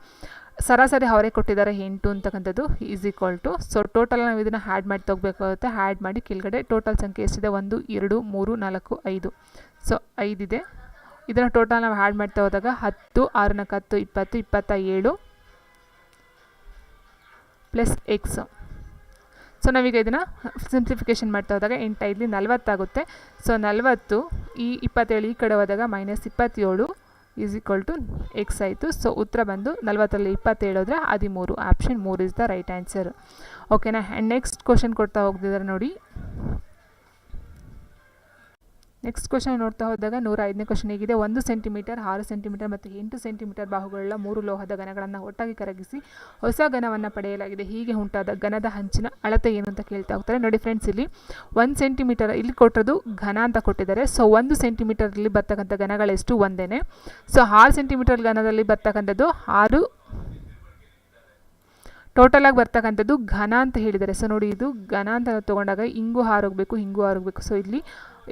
ಸರಾಸರಿ ಅವರೇ ಕೊಟ್ಟಿದ್ದಾರೆ ಎಂಟು ಅಂತಕ್ಕಂಥದ್ದು is equal to so total ನಾವು ಇದನ್ನು ಹ್ಯಾಡ್ ಮಾಡಿ ತೊಗೋಬೇಕಾಗುತ್ತೆ. ಹ್ಯಾಡ್ ಮಾಡಿ ಕೆಳಗಡೆ ಟೋಟಲ್ ಸಂಖ್ಯೆ ಎಷ್ಟಿದೆ? ಒಂದು, ಎರಡು, ಮೂರು, ನಾಲ್ಕು, ಐದು. ಸೊ ಐದಿದೆ. ಇದನ್ನು ಟೋಟಲ್ ನಾವು ಆ್ಯಡ್ ಮಾಡ್ತಾ ಹೋದಾಗ ಹತ್ತು, ಆರು ನಾಲ್ಕು ಹತ್ತು, ಇಪ್ಪತ್ತು, ಇಪ್ಪತ್ತ ಏಳು ಪ್ಲಸ್ ಎಕ್ಸ್ ಸೊ ನಾವೀಗ ಇದನ್ನು ಸಿಂಪ್ಲಿಫಿಕೇಷನ್ ಮಾಡ್ತಾ ಹೋದಾಗ ಎಂಟೈದು ನಲವತ್ತಾಗುತ್ತೆ ಸೊ ನಲವತ್ತು, ಈ ಇಪ್ಪತ್ತೇಳು ಈ ಕಡೆ ಹೋದಾಗ ಮೈನಸ್ ಇಪ್ಪತ್ತೇಳು ಈಸ್ ಈಕ್ವಲ್ ಟು ಎಕ್ಸ್ ಆಯಿತು. ಸೊ ಉತ್ತರ ಬಂದು ನಲ್ವತ್ತರಲ್ಲಿ ಇಪ್ಪತ್ತೇಳು ಹೋದರೆ ಹದಿಮೂರು. ಆಪ್ಷನ್ ಮೂರು ಇಸ್ ದ ರೈಟ್ ಆನ್ಸರ್ ಓಕೆನಾ ಆ್ಯಂಡ್ ನೆಕ್ಸ್ಟ್ ಕ್ವಶನ್ ಕೊಡ್ತಾ ಹೋಗ್ತಿದ್ದಾರೆ ನೋಡಿ. ನೆಕ್ಸ್ಟ್ ಕ್ವಶನ್ ನೋಡ್ತಾ ಹೋದಾಗ ನೂರ ಐದನೇ ಕ್ವಶನ್ ಹೇಗಿದೆ. ಒಂದು ಸೆಂಟಿಮೀಟರ್ ಆರು ಸೆಂಟಿಮೀಟರ್ ಮತ್ತು ಎಂಟು ಸೆಂಟಿಮೀಟರ್ ಬಾಹುಗಳ ಮೂರು ಲೋಹದ ಘನಗಳನ್ನು ಒಟ್ಟಾಗಿ ಕರಗಿಸಿ ಹೊಸ ಘನವನ್ನು ಪಡೆಯಲಾಗಿದೆ. ಹೀಗೆ ಉಂಟಾದ ಘನದ ಹಂಚಿನ ಅಳತೆ ಏನು ಅಂತ ಕೇಳ್ತಾ ಹೋಗ್ತಾರೆ. ನೋಡಿ ಫ್ರೆಂಡ್ಸ್ ಇಲ್ಲಿ ಒಂದು ಸೆಂಟಿಮೀಟರ್ ಇಲ್ಲಿ ಕೊಟ್ಟಿರೋದು ಘನ ಅಂತ ಕೊಟ್ಟಿದ್ದಾರೆ. ಸೊ ಒಂದು ಸೆಂಟಿಮೀಟರಲ್ಲಿ ಬರ್ತಕ್ಕಂಥ ಘನಗಳೆಷ್ಟು? ಒಂದೇ ಸೊ ಆರು ಸೆಂಟಿಮೀಟರ್ ಘನದಲ್ಲಿ ಬರ್ತಕ್ಕಂಥದ್ದು ಆರು ಟೋಟಲಾಗಿ ಬರ್ತಕ್ಕಂಥದ್ದು ಘನ ಅಂತ ಹೇಳಿದ್ದಾರೆ. ಸೊ ನೋಡಿ ಇದು ಘನ ಅಂತ ತೊಗೊಂಡಾಗ ಹಿಂಗೂ ಹಾರೋಗಬೇಕು ಹಿಂಗೂ ಹಾರೋಗಬೇಕು. ಸೊ ಇಲ್ಲಿ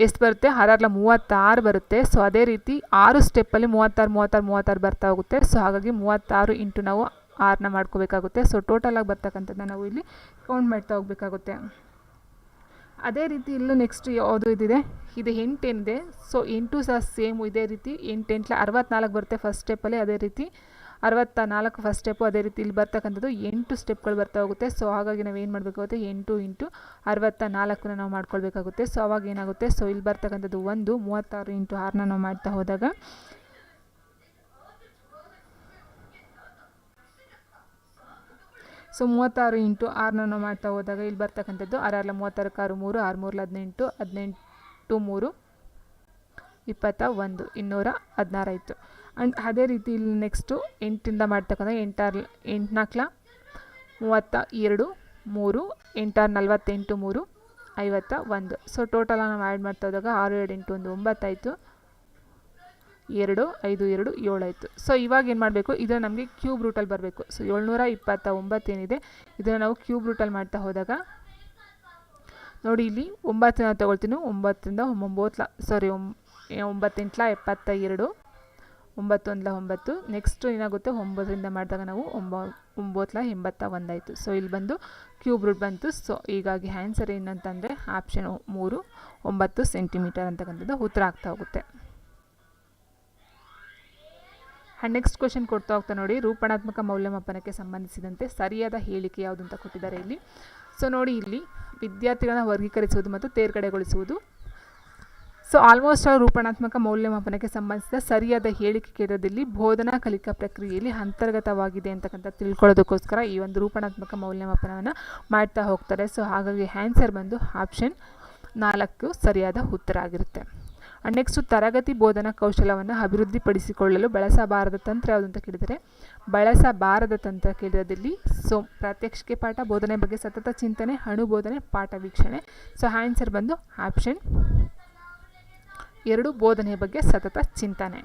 ಎಷ್ಟು ಬರುತ್ತೆ? ಆರಾರ್ಲ ಮೂವತ್ತಾರು ಬರುತ್ತೆ. ಸೊ ಅದೇ ರೀತಿ ಆರು ಸ್ಟೆಪ್ಪಲ್ಲಿ ಮೂವತ್ತಾರು ಮೂವತ್ತಾರು ಮೂವತ್ತಾರು ಬರ್ತಾ ಹೋಗುತ್ತೆ. ಸೊ ಹಾಗಾಗಿ ಮೂವತ್ತಾರು ಇಂಟು ನಾವು ಆರನ್ನ ಮಾಡ್ಕೋಬೇಕಾಗುತ್ತೆ. ಸೊ ಟೋಟಲಾಗಿ ಬರ್ತಕ್ಕಂಥದ್ದನ್ನ ನಾವು ಇಲ್ಲಿ ಕೌಂಟ್ ಮಾಡ್ತಾ ಹೋಗಬೇಕಾಗುತ್ತೆ. ಅದೇ ರೀತಿ ಇಲ್ಲೂ ನೆಕ್ಸ್ಟ್ ಯಾವುದು ಇದಿದೆ? ಇದು ಎಂಟೇನಿದೆ. ಸೊ ಎಂಟು ಸಹ ಸೇಮ್ ಇದೇ ರೀತಿ. ಎಂಟು ಎಂಟ್ಲ ಅರವತ್ನಾಲ್ಕು ಬರುತ್ತೆ ಫಸ್ಟ್ ಸ್ಟೆಪ್ಪಲ್ಲಿ ಅದೇ ರೀತಿ ಅರವತ್ತ ನಾಲ್ಕು ಫಸ್ಟ್ ಸ್ಟೆಪ್ಪು ಅದೇ ರೀತಿ ಇಲ್ಲಿ ಬರ್ತಕ್ಕಂಥದ್ದು ಎಂಟು ಸ್ಟೆಪ್ಗಳು ಬರ್ತಾ ಹೋಗುತ್ತೆ. ಸೊ ಹಾಗಾಗಿ ನಾವು ಏನು ಮಾಡಬೇಕಾಗುತ್ತೆ? ಎಂಟು ಇಂಟು ಅರವತ್ತ ನಾಲ್ಕನ್ನ ನಾವು ಮಾಡ್ಕೊಳ್ಬೇಕಾಗುತ್ತೆ. ಸೊ ಅವಾಗ ಏನಾಗುತ್ತೆ? ಸೊ ಇಲ್ಲಿ ಬರ್ತಕ್ಕಂಥದ್ದು ಒಂದು, ಮೂವತ್ತಾರು ಇಂಟು ಆರನ್ನ ನಾವು ಮಾಡ್ತಾ ಹೋದಾಗ ಸೊ ಮೂವತ್ತಾರು ಇಂಟು ಆರನ್ನ ನಾವು ಮಾಡ್ತಾ ಹೋದಾಗ ಇಲ್ಲಿ ಬರ್ತಕ್ಕಂಥದ್ದು ಆರಲ್ಲ ಮೂವತ್ತಾರಕ್ಕೆ ಆರು ಮೂರು, ಆರು ಮೂರಲ್ಲಿ ಹದಿನೆಂಟು ಹದಿನೆಂಟು ಮೂರು, ಇಪ್ಪತ್ತ ಒಂದು, ಇನ್ನೂರ ಹದಿನಾರು ಆಯಿತು. ಆ್ಯಂಡ್ ಅದೇ ರೀತಿ ಇಲ್ಲಿ ನೆಕ್ಸ್ಟು ಎಂಟಿಂದ ಮಾಡ್ತಕ್ಕಂಥ ಎಂಟಾರ್ ಎಂಟ್ನಾಲ್ಕಲ ಮೂವತ್ತ ಎರಡು, ಮೂರು, ಎಂಟಾರು ನಲ್ವತ್ತೆಂಟು, ಮೂರು, ಐವತ್ತ ಒಂದು. ಸೊ ಟೋಟಲ್ ನಾವು ಆ್ಯಡ್ ಮಾಡ್ತಾ ಹೋದಾಗ ಆರು ಎರಡು ಎಂಟು, ಒಂದು, ಒಂಬತ್ತಾಯಿತು. ಎರಡು, ಐದು, ಎರಡು, ಏಳಾಯಿತು. ಸೊ ಇವಾಗ ಏನು ಮಾಡಬೇಕು? ಇದನ್ನು ನಮಗೆ ಕ್ಯೂಬ್ ರೂಟಲ್ಲಿ ಬರಬೇಕು. ಸೊ ಏಳ್ನೂರ ಇಪ್ಪತ್ತ ಒಂಬತ್ತೇನಿದೆ? ಇದನ್ನು ನಾವು ಕ್ಯೂಬ್ ರೂಟಲ್ಲಿ ಮಾಡ್ತಾ ಹೋದಾಗ, ನೋಡಿ ಇಲ್ಲಿ ಒಂಬತ್ತನ್ನ ತೊಗೊಳ್ತೀನಿ. ಒಂಬತ್ತರಿಂದ ಒಂಬತ್ತು ಸಾರಿ ಒಂಬತ್ತೆಂಟ್ಲ ಎಪ್ಪತ್ತ ಎರಡು. ಒಂಬತ್ತೊಂದಲ ಒಂಬತ್ತು ನೆಕ್ಸ್ಟ್ ಏನಾಗುತ್ತೆ? ಒಂಬತ್ತರಿಂದ ಮಾಡಿದಾಗ ನಾವು ಒಂಬ, ಒಂಬತ್ತಲ ಎಂಬತ್ತ ಒಂದಾಯಿತು. ಸೊ ಇಲ್ಲಿ ಬಂದು ಕ್ಯೂಬ್ ರೂಟ್ ಬಂತು. ಸೊ ಹೀಗಾಗಿ ಆ್ಯನ್ಸರ್ ಏನಂತಂದರೆ ಆಪ್ಷನ್ ಮೂರು, ಒಂಬತ್ತು ಸೆಂಟಿಮೀಟರ್ ಅಂತಕ್ಕಂಥದ್ದು ಉತ್ತರ ಆಗ್ತಾ ಹೋಗುತ್ತೆ. ಆ್ಯಂಡ್ ನೆಕ್ಸ್ಟ್ ಕ್ವಶನ್ ಕೊಡ್ತಾ ಹೋಗ್ತಾ ನೋಡಿ, ರೂಪಣಾತ್ಮಕ ಮೌಲ್ಯಮಾಪನಕ್ಕೆ ಸಂಬಂಧಿಸಿದಂತೆ ಸರಿಯಾದ ಹೇಳಿಕೆ ಯಾವುದು ಅಂತ ಕೊಟ್ಟಿದ್ದಾರೆ ಇಲ್ಲಿ. ಸೊ ನೋಡಿ ಇಲ್ಲಿ ವಿದ್ಯಾರ್ಥಿಗಳನ್ನ ವರ್ಗೀಕರಿಸುವುದು ಮತ್ತು ತೇರ್ಗಡೆಗೊಳಿಸುವುದು. ಸೊ ಆಲ್ಮೋಸ್ಟ್ ಆಲ್ ರೂಪಣಾತ್ಮಕ ಮೌಲ್ಯಮಾಪನಕ್ಕೆ ಸಂಬಂಧಿಸಿದ ಸರಿಯಾದ ಹೇಳಿಕೆ ಕೇಂದ್ರದಲ್ಲಿ ಬೋಧನಾ ಕಲಿಕಾ ಪ್ರಕ್ರಿಯೆಯಲ್ಲಿ ಅಂತರ್ಗತವಾಗಿದೆ ಅಂತಕ್ಕಂಥ ತಿಳ್ಕೊಳ್ಳೋದಕ್ಕೋಸ್ಕರ ಈ ಒಂದು ರೂಪಣಾತ್ಮಕ ಮೌಲ್ಯಮಾಪನವನ್ನು ಮಾಡ್ತಾ ಹೋಗ್ತಾರೆ ಸೊ ಹಾಗಾಗಿ ಆನ್ಸರ್ ಬಂದು ಆಪ್ಷನ್ ನಾಲ್ಕು ಸರಿಯಾದ ಉತ್ತರ ಆಗಿರುತ್ತೆ ನೆಕ್ಸ್ಟು ತರಗತಿ ಬೋಧನಾ ಕೌಶಲವನ್ನು ಅಭಿವೃದ್ಧಿಪಡಿಸಿಕೊಳ್ಳಲು ಬಳಸಬಾರದ ತಂತ್ರ ಯಾವುದು ಅಂತ ಕೇಳಿದರೆ ಬಳಸಬಾರದ ತಂತ್ರ ಕೇಳಿದ್ರದಲ್ಲಿ ಸೊ ಪ್ರಾತ್ಯಕ್ಷಿಕೆ ಪಾಠ ಬೋಧನೆ ಬಗ್ಗೆ ಸತತ ಚಿಂತನೆ ಅಣು ಬೋಧನೆ ಪಾಠ ವೀಕ್ಷಣೆ ಸೊ ಆನ್ಸರ್ ಬಂದು ಆಪ್ಷನ್ ಎರಡು ಬೋಧನೆಯ ಬಗ್ಗೆ ಸತತ ಚಿಂತನೆ.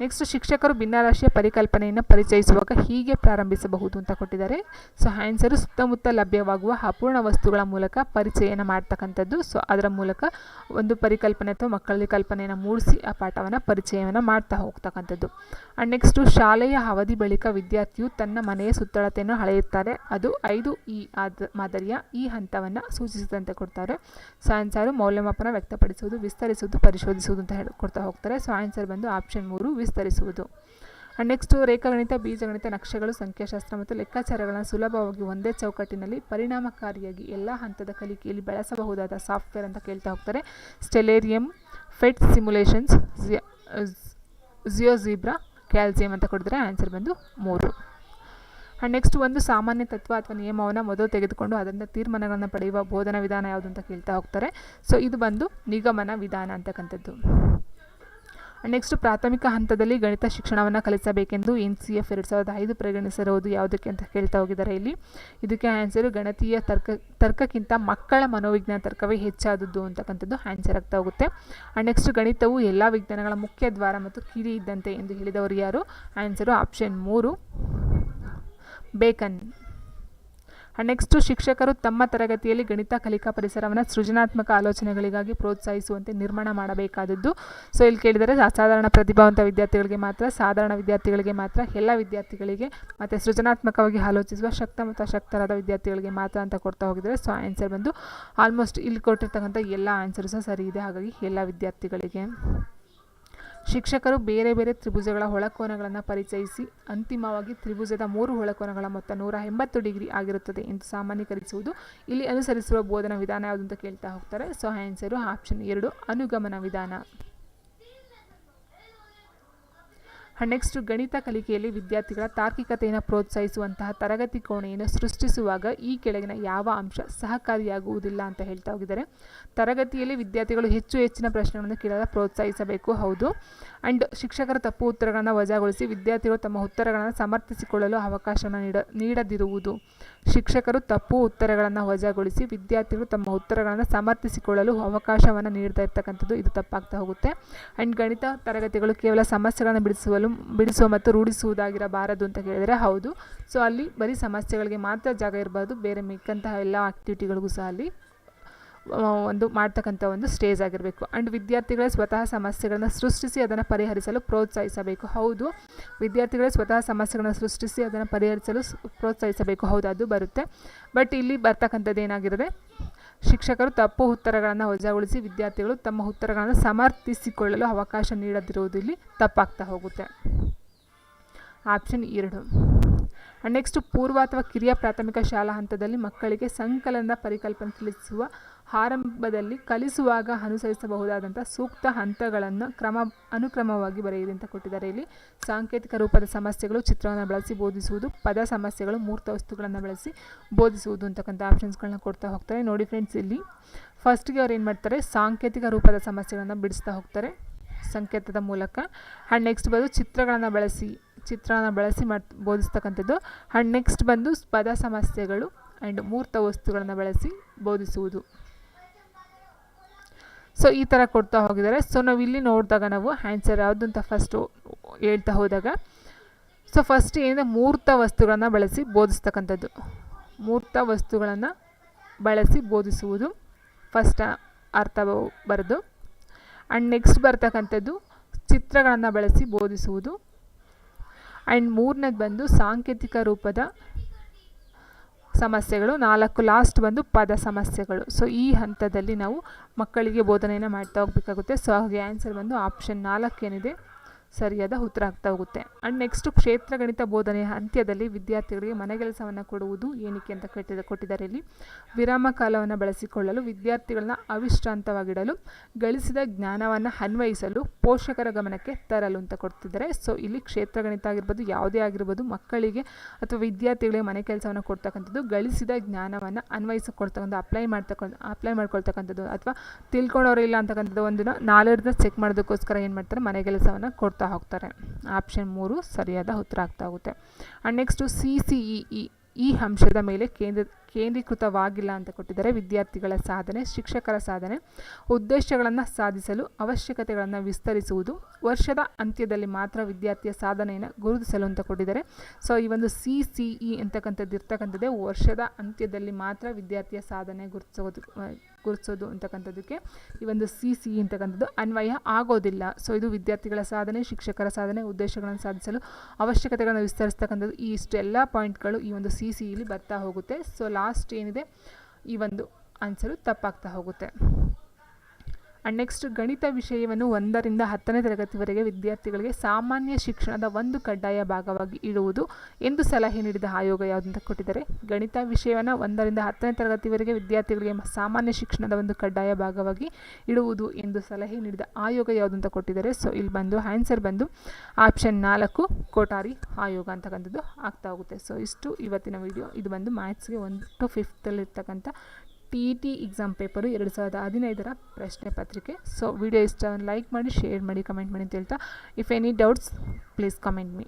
ನೆಕ್ಸ್ಟ್ ಶಿಕ್ಷಕರು ಭಿನ್ನರಾಶಿಯ ಪರಿಕಲ್ಪನೆಯನ್ನು ಪರಿಚಯಿಸುವಾಗ ಹೀಗೆ ಪ್ರಾರಂಭಿಸಬಹುದು ಅಂತ ಕೊಟ್ಟಿದ್ದಾರೆ. ಸೊ ಆನ್ಸರು ಸುತ್ತಮುತ್ತ ಲಭ್ಯವಾಗುವ ಅಪೂರ್ಣ ವಸ್ತುಗಳ ಮೂಲಕ ಪರಿಚಯನ ಮಾಡ್ತಕ್ಕಂಥದ್ದು. ಸೊ ಅದರ ಮೂಲಕ ಒಂದು ಪರಿಕಲ್ಪನೆ ಅಥವಾ ಮಕ್ಕಳಲ್ಲಿ ಕಲ್ಪನೆಯನ್ನು ಮೂಡಿಸಿ ಆ ಪಾಠವನ್ನು, ಪರಿಚಯವನ್ನು ಮಾಡ್ತಾ ಹೋಗ್ತಕ್ಕಂಥದ್ದು. ಆ್ಯಂಡ್ ನೆಕ್ಸ್ಟು ಶಾಲೆಯ ಅವಧಿ ಬಳಿಕ ವಿದ್ಯಾರ್ಥಿಯು ತನ್ನ ಮನೆಯ ಸುತ್ತಳತೆಯನ್ನು ಅಳೆಯುತ್ತಾರೆ. ಅದು ಐದು ಈ ಆದ ಮಾದರಿಯ ಈ ಹಂತವನ್ನು ಸೂಚಿಸಿದಂತೆ ಕೊಡ್ತಾರೆ. ಸೊ ಆನ್ಸರು ಮೌಲ್ಯಮಾಪನ ವ್ಯಕ್ತಪಡಿಸುವುದು, ವಿಸ್ತರಿಸುವುದು, ಪರಿಶೋಧಿಸುವುದು ಅಂತ ಹೇಳಿ ಕೊಡ್ತಾ ಹೋಗ್ತಾರೆ. ಸೊ ಆನ್ಸರ್ ಬಂದು ಆಪ್ಷನ್ ಮೂರು ವಿಸ್ತರಿಸುವುದು. ನೆಕ್ಸ್ಟು ರೇಖಾಗಣಿತ, ಬೀಜಗಣಿತ, ನಕ್ಷೆಗಳು, ಸಂಖ್ಯಾಶಾಸ್ತ್ರ ಮತ್ತು ಲೆಕ್ಕಾಚಾರಗಳನ್ನು ಸುಲಭವಾಗಿ ಒಂದೇ ಚೌಕಟ್ಟಿನಲ್ಲಿ ಪರಿಣಾಮಕಾರಿಯಾಗಿ ಎಲ್ಲ ಹಂತದ ಕಲಿಕೆಯಲ್ಲಿ ಬಳಸಬಹುದಾದ ಸಾಫ್ಟ್ವೇರ್ ಅಂತ ಕೇಳ್ತಾ ಹೋಗ್ತಾರೆ. Stellarium, PhET simulations GeoGebra, calcium ಅಂತ ಕೊಡಿದ್ರೆ ಆನ್ಸರ್ ಬಂದು ಮೂರು. ಆ್ಯಂಡ್ ನೆಕ್ಸ್ಟ್ ಒಂದು ಸಾಮಾನ್ಯ ತತ್ವ ಅಥವಾ ನಿಯಮವನ್ನು ಮೊದಲು ತೆಗೆದುಕೊಂಡು ಅದರಿಂದ ತೀರ್ಮಾನಗಳನ್ನು ಪಡೆಯುವ ಬೋಧನಾ ವಿಧಾನ ಯಾವುದು ಅಂತ ಕೇಳ್ತಾ ಹೋಗ್ತಾರೆ. ಸೊ ಇದು ಬಂದು ನಿಗಮನ ವಿಧಾನ ಅಂತಕ್ಕಂಥದ್ದು ನೆಕ್ಸ್ಟ್ ಪ್ರಾಥಮಿಕ ಹಂತದಲ್ಲಿ ಗಣಿತ ಶಿಕ್ಷಣವನ್ನು ಕಲಿಸಬೇಕೆಂದು ಎನ್ ಸಿ ಎಫ್ ಎರಡು ಸಾವಿರದ ಐದು ಪರಿಗಣಿಸಿರುವುದು ಯಾವುದಕ್ಕೆ ಅಂತ ಕೇಳ್ತಾ ಹೋಗಿದ್ದಾರೆ ಇಲ್ಲಿ. ಇದಕ್ಕೆ ಆನ್ಸರು ಗಣತೀಯ ತರ್ಕ, ತರ್ಕಕ್ಕಿಂತ ಮಕ್ಕಳ ಮನೋವಿಜ್ಞಾನ ತರ್ಕವೇ ಹೆಚ್ಚಾದದ್ದು ಅಂತಕ್ಕಂಥದ್ದು ಆನ್ಸರ್ ಆಗ್ತಾ ಹೋಗುತ್ತೆ. ಆ್ಯಂಡ್ ನೆಕ್ಸ್ಟ್ ಗಣಿತವು ಎಲ್ಲ ವಿಜ್ಞಾನಗಳ ಮುಖ್ಯ ದ್ವಾರ ಮತ್ತು ಕಿರಿ ಇದ್ದಂತೆ ಎಂದು ಹೇಳಿದವರು ಯಾರು? ಆನ್ಸರು ಆಪ್ಷನ್ ಮೂರು. ಬೇಕನ್. ನೆಕ್ಸ್ಟು ಶಿಕ್ಷಕರು ತಮ್ಮ ತರಗತಿಯಲ್ಲಿ ಗಣಿತ, ಕಲಿಕಾ ಪರಿಸರವನ್ನು ಸೃಜನಾತ್ಮಕ ಆಲೋಚನೆಗಳಿಗಾಗಿ ಪ್ರೋತ್ಸಾಹಿಸುವಂತೆ ನಿರ್ಮಾಣ ಮಾಡಬೇಕಾದದ್ದು. ಸೊ ಇಲ್ಲಿ ಕೇಳಿದರೆ ಅಸಾಧಾರಣ ಪ್ರತಿಭಾವಂತ ವಿದ್ಯಾರ್ಥಿಗಳಿಗೆ ಮಾತ್ರ, ಸಾಧಾರಣ ವಿದ್ಯಾರ್ಥಿಗಳಿಗೆ ಮಾತ್ರ, ಎಲ್ಲ ವಿದ್ಯಾರ್ಥಿಗಳಿಗೆ ಮತ್ತು ಸೃಜನಾತ್ಮಕವಾಗಿ ಆಲೋಚಿಸುವ ಶಕ್ತ ಮತ್ತು ಅಶಕ್ತರಾದ ವಿದ್ಯಾರ್ಥಿಗಳಿಗೆ ಮಾತ್ರ ಅಂತ ಕೊಡ್ತಾ ಹೋಗಿದರೆ ಸೊ ಆನ್ಸರ್ ಬಂದು ಆಲ್ಮೋಸ್ಟ್ ಇಲ್ಲಿ ಕೊಟ್ಟಿರ್ತಕ್ಕಂಥ ಎಲ್ಲ ಆನ್ಸರು ಸಹ ಸರಿ ಇದೆ. ಹಾಗಾಗಿ ಎಲ್ಲ ವಿದ್ಯಾರ್ಥಿಗಳಿಗೆ. ಶಿಕ್ಷಕರು ಬೇರೆ ಬೇರೆ ತ್ರಿಭುಜಗಳ ಹೊಳಕೋನಗಳನ್ನು ಪರಿಚಯಿಸಿ ಅಂತಿಮವಾಗಿ ತ್ರಿಭುಜದ ಮೂರು ಹೊಳಕೋನಗಳ ಮೊತ್ತ ನೂರ ಎಂಬತ್ತು ಡಿಗ್ರಿ ಆಗಿರುತ್ತದೆ ಎಂದು ಸಾಮಾನ್ಯೀಕರಿಸುವುದು ಇಲ್ಲಿ ಅನುಸರಿಸುವ ಬೋಧನಾ ವಿಧಾನ ಯಾವುದು ಅಂತ ಕೇಳ್ತಾ ಹೋಗ್ತಾರೆ. ಸೊ ಆನ್ಸರು ಆಪ್ಷನ್ ಎರಡು, ಅನುಗಮನ ವಿಧಾನ. ನೆಕ್ಸ್ಟ್ ಗಣಿತ ಕಲಿಕೆಯಲ್ಲಿ ವಿದ್ಯಾರ್ಥಿಗಳ ತಾರ್ಕಿಕತೆಯನ್ನು ಪ್ರೋತ್ಸಾಹಿಸುವಂತಹ ತರಗತಿ ಕೋಣೆಯನ್ನು ಸೃಷ್ಟಿಸುವಾಗ ಈ ಕೆಳಗಿನ ಯಾವ ಅಂಶ ಸಹಕಾರಿಯಾಗುವುದಿಲ್ಲ ಅಂತ ಹೇಳ್ತಾ ಹೋಗಿದ್ದಾರೆ. ತರಗತಿಯಲ್ಲಿ ವಿದ್ಯಾರ್ಥಿಗಳು ಹೆಚ್ಚು ಹೆಚ್ಚಿನ ಪ್ರಶ್ನೆಗಳನ್ನು ಕೇಳಲು ಪ್ರೋತ್ಸಾಹಿಸಬೇಕು, ಹೌದು. ಆ್ಯಂಡ್ ಶಿಕ್ಷಕರ ತಪ್ಪು ಉತ್ತರಗಳನ್ನು ವಜಾಗೊಳಿಸಿ ವಿದ್ಯಾರ್ಥಿಗಳು ತಮ್ಮ ಉತ್ತರಗಳನ್ನು ಸಮರ್ಥಿಸಿಕೊಳ್ಳಲು ಅವಕಾಶವನ್ನು ನೀಡ, ನೀಡದಿರುವುದು. ಶಿಕ್ಷಕರು ತಪ್ಪು ಉತ್ತರಗಳನ್ನು ವಜಾಗೊಳಿಸಿ ವಿದ್ಯಾರ್ಥಿಗಳು ತಮ್ಮ ಉತ್ತರಗಳನ್ನು ಸಮರ್ಥಿಸಿಕೊಳ್ಳಲು ಅವಕಾಶವನ್ನು ನೀಡ್ತಾ ಇರ್ತಕ್ಕಂಥದ್ದು ಇದು ತಪ್ಪಾಗ್ತಾ ಹೋಗುತ್ತೆ. ಆ್ಯಂಡ್ ಗಣಿತ ತರಗತಿಗಳು ಕೇವಲ ಸಮಸ್ಯೆಗಳನ್ನು ಬಿಡಿಸುವಲು, ಬಿಡಿಸುವ ಮತ್ತು ರೂಢಿಸುವುದಾಗಿರಬಾರದು ಅಂತ ಕೇಳಿದರೆ ಹೌದು. ಸೊ ಅಲ್ಲಿ ಬರೀ ಸಮಸ್ಯೆಗಳಿಗೆ ಮಾತ್ರ ಜಾಗ ಇರಬಾರ್ದು. ಬೇರೆ ಮಿಕ್ಕಂತಹ ಎಲ್ಲ ಆಕ್ಟಿವಿಟಿಗಳಿಗೂ ಸಹ ಅಲ್ಲಿ ಒಂದು ಮಾಡ್ತಕ್ಕಂಥ ಒಂದು ಸ್ಟೇಜ್ ಆಗಿರಬೇಕು. ಆ್ಯಂಡ್ ವಿದ್ಯಾರ್ಥಿಗಳೇ ಸ್ವತಃ ಸಮಸ್ಯೆಗಳನ್ನು ಸೃಷ್ಟಿಸಿ ಅದನ್ನು ಪರಿಹರಿಸಲು ಪ್ರೋತ್ಸಾಹಿಸಬೇಕು. ಹೌದು, ವಿದ್ಯಾರ್ಥಿಗಳೇ ಸ್ವತಃ ಸಮಸ್ಯೆಗಳನ್ನು ಸೃಷ್ಟಿಸಿ ಅದನ್ನು ಪರಿಹರಿಸಲು ಪ್ರೋತ್ಸಾಹಿಸಬೇಕು. ಹೌದು, ಅದು ಬರುತ್ತೆ. ಬಟ್ ಇಲ್ಲಿ ಬರ್ತಕ್ಕಂಥದ್ದು ಏನಾಗಿರುತ್ತೆ ಶಿಕ್ಷಕರು ತಪ್ಪು ಉತ್ತರಗಳನ್ನು ವಜಾಗೊಳಿಸಿ ವಿದ್ಯಾರ್ಥಿಗಳು ತಮ್ಮ ಉತ್ತರಗಳನ್ನು ಸಮರ್ಥಿಸಿಕೊಳ್ಳಲು ಅವಕಾಶ ನೀಡದಿರುವುದು ಇಲ್ಲಿ ತಪ್ಪಾಗ್ತಾ ಹೋಗುತ್ತೆ. ಆಪ್ಷನ್ ಎರಡು. ನೆಕ್ಸ್ಟ್ ಪೂರ್ವ ಅಥವಾ ಕಿರಿಯ ಪ್ರಾಥಮಿಕ ಶಾಲಾ ಹಂತದಲ್ಲಿ ಮಕ್ಕಳಿಗೆ ಸಂಕಲನದ ಪರಿಕಲ್ಪನೆ ತಿಳಿಸುವ ಆರಂಭದಲ್ಲಿ ಕಲಿಸುವಾಗ ಅನುಸರಿಸಬಹುದಾದಂಥ ಸೂಕ್ತ ಹಂತಗಳನ್ನು ಕ್ರಮ, ಅನುಕ್ರಮವಾಗಿ ಬರೆಯಿರಿ ಅಂತ ಕೊಟ್ಟಿದ್ದಾರೆ. ಇಲ್ಲಿ ಸಾಂಕೇತಿಕ ರೂಪದ ಸಮಸ್ಯೆಗಳು, ಚಿತ್ರವನ್ನು ಬಳಸಿ ಬೋಧಿಸುವುದು, ಪದ ಸಮಸ್ಯೆಗಳು, ಮೂರ್ತ ವಸ್ತುಗಳನ್ನು ಬಳಸಿ ಬೋಧಿಸುವುದು ಅಂತಕ್ಕಂಥ ಆಪ್ಷನ್ಸ್ಗಳನ್ನ ಕೊಡ್ತಾ ಹೋಗ್ತಾರೆ. ನೋಡಿ ಫ್ರೆಂಡ್ಸ್, ಇಲ್ಲಿ ಫಸ್ಟ್ಗೆ ಅವ್ರು ಏನು ಮಾಡ್ತಾರೆ? ಸಾಂಕೇತಿಕ ರೂಪದ ಸಮಸ್ಯೆಗಳನ್ನು ಬಿಡಿಸ್ತಾ ಹೋಗ್ತಾರೆ. ಸಂಕೇತದ ಮೂಲಕ. ಆ್ಯಂಡ್ ನೆಕ್ಸ್ಟ್ ಬಂದು ಚಿತ್ರಗಳನ್ನು ಬಳಸಿ ಚಿತ್ರವನ್ನು ಬಳಸಿ ಮಾಡಿ, ಬೋಧಿಸ್ತಕ್ಕಂಥದ್ದು. ಆ್ಯಂಡ್ ನೆಕ್ಸ್ಟ್ ಬಂದು ಪದ ಸಮಸ್ಯೆಗಳು ಆ್ಯಂಡ್ ಮೂರ್ತ ವಸ್ತುಗಳನ್ನು ಬಳಸಿ ಬೋಧಿಸುವುದು. ಸೊ ಈ ಥರ ಕೊಡ್ತಾ ಹೋಗಿದ್ದಾರೆ. ಸೊ ನಾವು ಇಲ್ಲಿ ನೋಡಿದಾಗ ನಾವು ಆನ್ಸರ್ ಯಾವುದು ಅಂತ ಫಸ್ಟು ಹೇಳ್ತಾ ಹೋದಾಗ. ಸೊ ಫಸ್ಟ್ ಏನಿದೆ? ಮೂರ್ತ ವಸ್ತುಗಳನ್ನು ಬಳಸಿ ಬೋಧಿಸ್ತಕ್ಕಂಥದ್ದು. ಮೂರ್ತ ವಸ್ತುಗಳನ್ನು ಬಳಸಿ ಬೋಧಿಸುವುದು ಫಸ್ಟ್ ಅರ್ಥ ಬರೆದು. ಆ್ಯಂಡ್ ನೆಕ್ಸ್ಟ್ ಬರ್ತಕ್ಕಂಥದ್ದು ಚಿತ್ರಗಳನ್ನು ಬಳಸಿ ಬೋಧಿಸುವುದು. ಆ್ಯಂಡ್ ಮೂರನೇದು ಬಂದು ಸಾಂಕೇತಿಕ ರೂಪದ ಸಮಸ್ಯೆಗಳು, ನಾಲ್ಕು ಲಾಸ್ಟ್ ಬಂದು ಪದ ಸಮಸ್ಯೆಗಳು. ಸೊ ಈ ಹಂತದಲ್ಲಿ ನಾವು ಮಕ್ಕಳಿಗೆ ಬೋಧನೆಯನ್ನು ಮಾಡ್ತಾ ಹೋಗಬೇಕಾಗುತ್ತೆ. ಸೊ ಹಾಗೆ ಆನ್ಸರ್ ಬಂದು ಆಪ್ಷನ್ ನಾಲ್ಕು ಏನಿದೆ? ಸರಿಯಾದ ಉತ್ತರ ಆಗ್ತಾ ಹೋಗುತ್ತೆ. ಆ್ಯಂಡ್ ನೆಕ್ಸ್ಟು ಕ್ಷೇತ್ರ ಗಣಿತ ಬೋಧನೆಯ ಅಂತ್ಯದಲ್ಲಿ ವಿದ್ಯಾರ್ಥಿಗಳಿಗೆ ಮನೆಗೆಲಸವನ್ನು ಕೊಡುವುದು ಏನಕ್ಕೆ ಅಂತ ಕೆಟ್ಟಿದ ಕೊಟ್ಟಿದ್ದಾರೆ ಇಲ್ಲಿ. ವಿರಾಮ ಕಾಲವನ್ನು ಬಳಸಿಕೊಳ್ಳಲು, ವಿದ್ಯಾರ್ಥಿಗಳನ್ನ ಅವಿಶ್ರಾಂತವಾಗಿಡಲು, ಗಳಿಸಿದ ಜ್ಞಾನವನ್ನು ಅನ್ವಯಿಸಲು, ಪೋಷಕರ ಗಮನಕ್ಕೆ ತರಲು ಅಂತ ಕೊಡ್ತಿದ್ದಾರೆ. ಸೊ ಇಲ್ಲಿ ಕ್ಷೇತ್ರ ಗಣಿತ ಆಗಿರ್ಬೋದು, ಯಾವುದೇ ಆಗಿರ್ಬೋದು, ಮಕ್ಕಳಿಗೆ ಅಥವಾ ವಿದ್ಯಾರ್ಥಿಗಳಿಗೆ ಮನೆ ಕೆಲಸವನ್ನು ಕೊಡ್ತಕ್ಕಂಥದ್ದು, ಗಳಿಸಿದ ಜ್ಞಾನವನ್ನು ಅನ್ವಯಿಸಿಕೊಡ್ತಕ್ಕಂಥ ಅಪ್ಲೈ ಮಾಡ್ತಕ್ಕಂಥ ಅಪ್ಲೈ ಮಾಡ್ಕೊಳ್ತಕ್ಕಂಥದ್ದು, ಅಥವಾ ತಿಳ್ಕೊಂಡವ್ರು ಇಲ್ಲ ಅಂತಕ್ಕಂಥದ್ದು ಒಂದು ನಾಲೆಡ್ನ ಚೆಕ್ ಮಾಡೋದಕ್ಕೋಸ್ಕರ ಏನು ಮಾಡ್ತಾರೆ? ಮನೆ ಕೆಲಸವನ್ನು ಕೊಡ್ತಾ ಹೋಗ್ತಾರೆ. ಆಪ್ಷನ್ ಮೂರು ಸರಿಯಾದ ಉತ್ತರ ಆಗ್ತಾ ಹೋಗುತ್ತೆ. And next C C E E ಈ ಅಂಶದ ಮೇಲೆ ಕೇಂದ್ರ, ಕೇಂದ್ರೀಕೃತವಾಗಿಲ್ಲ ಅಂತ ಕೊಟ್ಟಿದ್ದಾರೆ ವಿದ್ಯಾರ್ಥಿಗಳ ಸಾಧನೆ, ಶಿಕ್ಷಕರ ಸಾಧನೆ. ಉದ್ದೇಶಗಳನ್ನು ಸಾಧಿಸಲು ಅವಶ್ಯಕತೆಗಳನ್ನು ವಿಸ್ತರಿಸುವುದು, ವರ್ಷದ ಅಂತ್ಯದಲ್ಲಿ ಮಾತ್ರ ವಿದ್ಯಾರ್ಥಿಯ ಸಾಧನೆಯನ್ನು ಗುರುತಿಸಲು ಅಂತ ಕೊಟ್ಟಿದ್ದಾರೆ. ಸೊ ಈ ಒಂದು ಸಿ ಸಿ ಇ ಅಂತಕ್ಕಂಥದ್ದು ಇರ್ತಕ್ಕಂಥದ್ದೇ ವರ್ಷದ ಅಂತ್ಯದಲ್ಲಿ ಮಾತ್ರ ವಿದ್ಯಾರ್ಥಿಯ ಸಾಧನೆ ಗುರುತಿಸೋದು ಗುರುತಿಸೋದು ಅಂತಕ್ಕಂಥದ್ದಕ್ಕೆ ಈ ಒಂದು ಸಿ ಸಿ ಅಂತಕ್ಕಂಥದ್ದು ಅನ್ವಯ ಆಗೋದಿಲ್ಲ. ಸೊ ಇದು ವಿದ್ಯಾರ್ಥಿಗಳ ಸಾಧನೆ, ಶಿಕ್ಷಕರ ಸಾಧನೆ, ಉದ್ದೇಶಗಳನ್ನು ಸಾಧಿಸಲು ಅವಶ್ಯಕತೆಗಳನ್ನು ವಿಸ್ತರಿಸ್ತಕ್ಕಂಥದ್ದು ಈ ಇಷ್ಟೆಲ್ಲ ಪಾಯಿಂಟ್ಗಳು ಈ ಒಂದು ಸಿ ಸಿ ಇಲಿ ಬರ್ತಾ ಹೋಗುತ್ತೆ. ಸೊ ಲಾಸ್ಟ್ ಏನಿದೆ? ಈ ಒಂದು ಆನ್ಸರು ತಪ್ಪಾಗ್ತಾ ಹೋಗುತ್ತೆ. ಆ್ಯಂಡ್ ನೆಕ್ಸ್ಟ್ ಗಣಿತ ವಿಷಯವನ್ನು ಒಂದರಿಂದ ಹತ್ತನೇ ತರಗತಿವರೆಗೆ ವಿದ್ಯಾರ್ಥಿಗಳಿಗೆ ಸಾಮಾನ್ಯ ಶಿಕ್ಷಣದ ಒಂದು ಕಡ್ಡಾಯ ಭಾಗವಾಗಿ ಇಡುವುದು ಎಂದು ಸಲಹೆ ನೀಡಿದ ಆಯೋಗ ಯಾವುದಂತ ಕೊಟ್ಟಿದ್ದಾರೆ. ಗಣಿತ ವಿಷಯವನ್ನು ಒಂದರಿಂದ ಹತ್ತನೇ ತರಗತಿವರೆಗೆ ವಿದ್ಯಾರ್ಥಿಗಳಿಗೆ ಸಾಮಾನ್ಯ ಶಿಕ್ಷಣದ ಒಂದು ಕಡ್ಡಾಯ ಭಾಗವಾಗಿ ಇಡುವುದು ಎಂದು ಸಲಹೆ ನೀಡಿದ ಆಯೋಗ ಯಾವುದಂತ ಕೊಟ್ಟಿದ್ದಾರೆ. ಸೊ ಇಲ್ಲಿ ಬಂದು ಆನ್ಸರ್ ಬಂದು ಆಪ್ಷನ್ ನಾಲ್ಕು ಕೋಟಾರಿ ಆಯೋಗ ಅಂತಕ್ಕಂಥದ್ದು ಆಗ್ತಾ ಹೋಗುತ್ತೆ. ಸೊ ಇಷ್ಟು ಇವತ್ತಿನ ವಿಡಿಯೋ ಇದು ಬಂದು ಮ್ಯಾಥ್ಸ್ಗೆ ಒಂದು to ಫಿಫ್ತಲ್ಲಿರ್ತಕ್ಕಂಥ T E T exam paper ಎರಡು ಸಾವಿರದ ಹದಿನೈದರ ಪ್ರಶ್ನೆ ಪತ್ರಿಕೆ. ಸೊ ವಿಡಿಯೋ ಇಷ್ಟವನ್ನು ಲೈಕ್ ಮಾಡಿ ಶೇರ್ ಮಾಡಿ ಕಮೆಂಟ್ ಮಾಡಿ ಅಂತ ಹೇಳ್ತಾ. If any doubts please comment me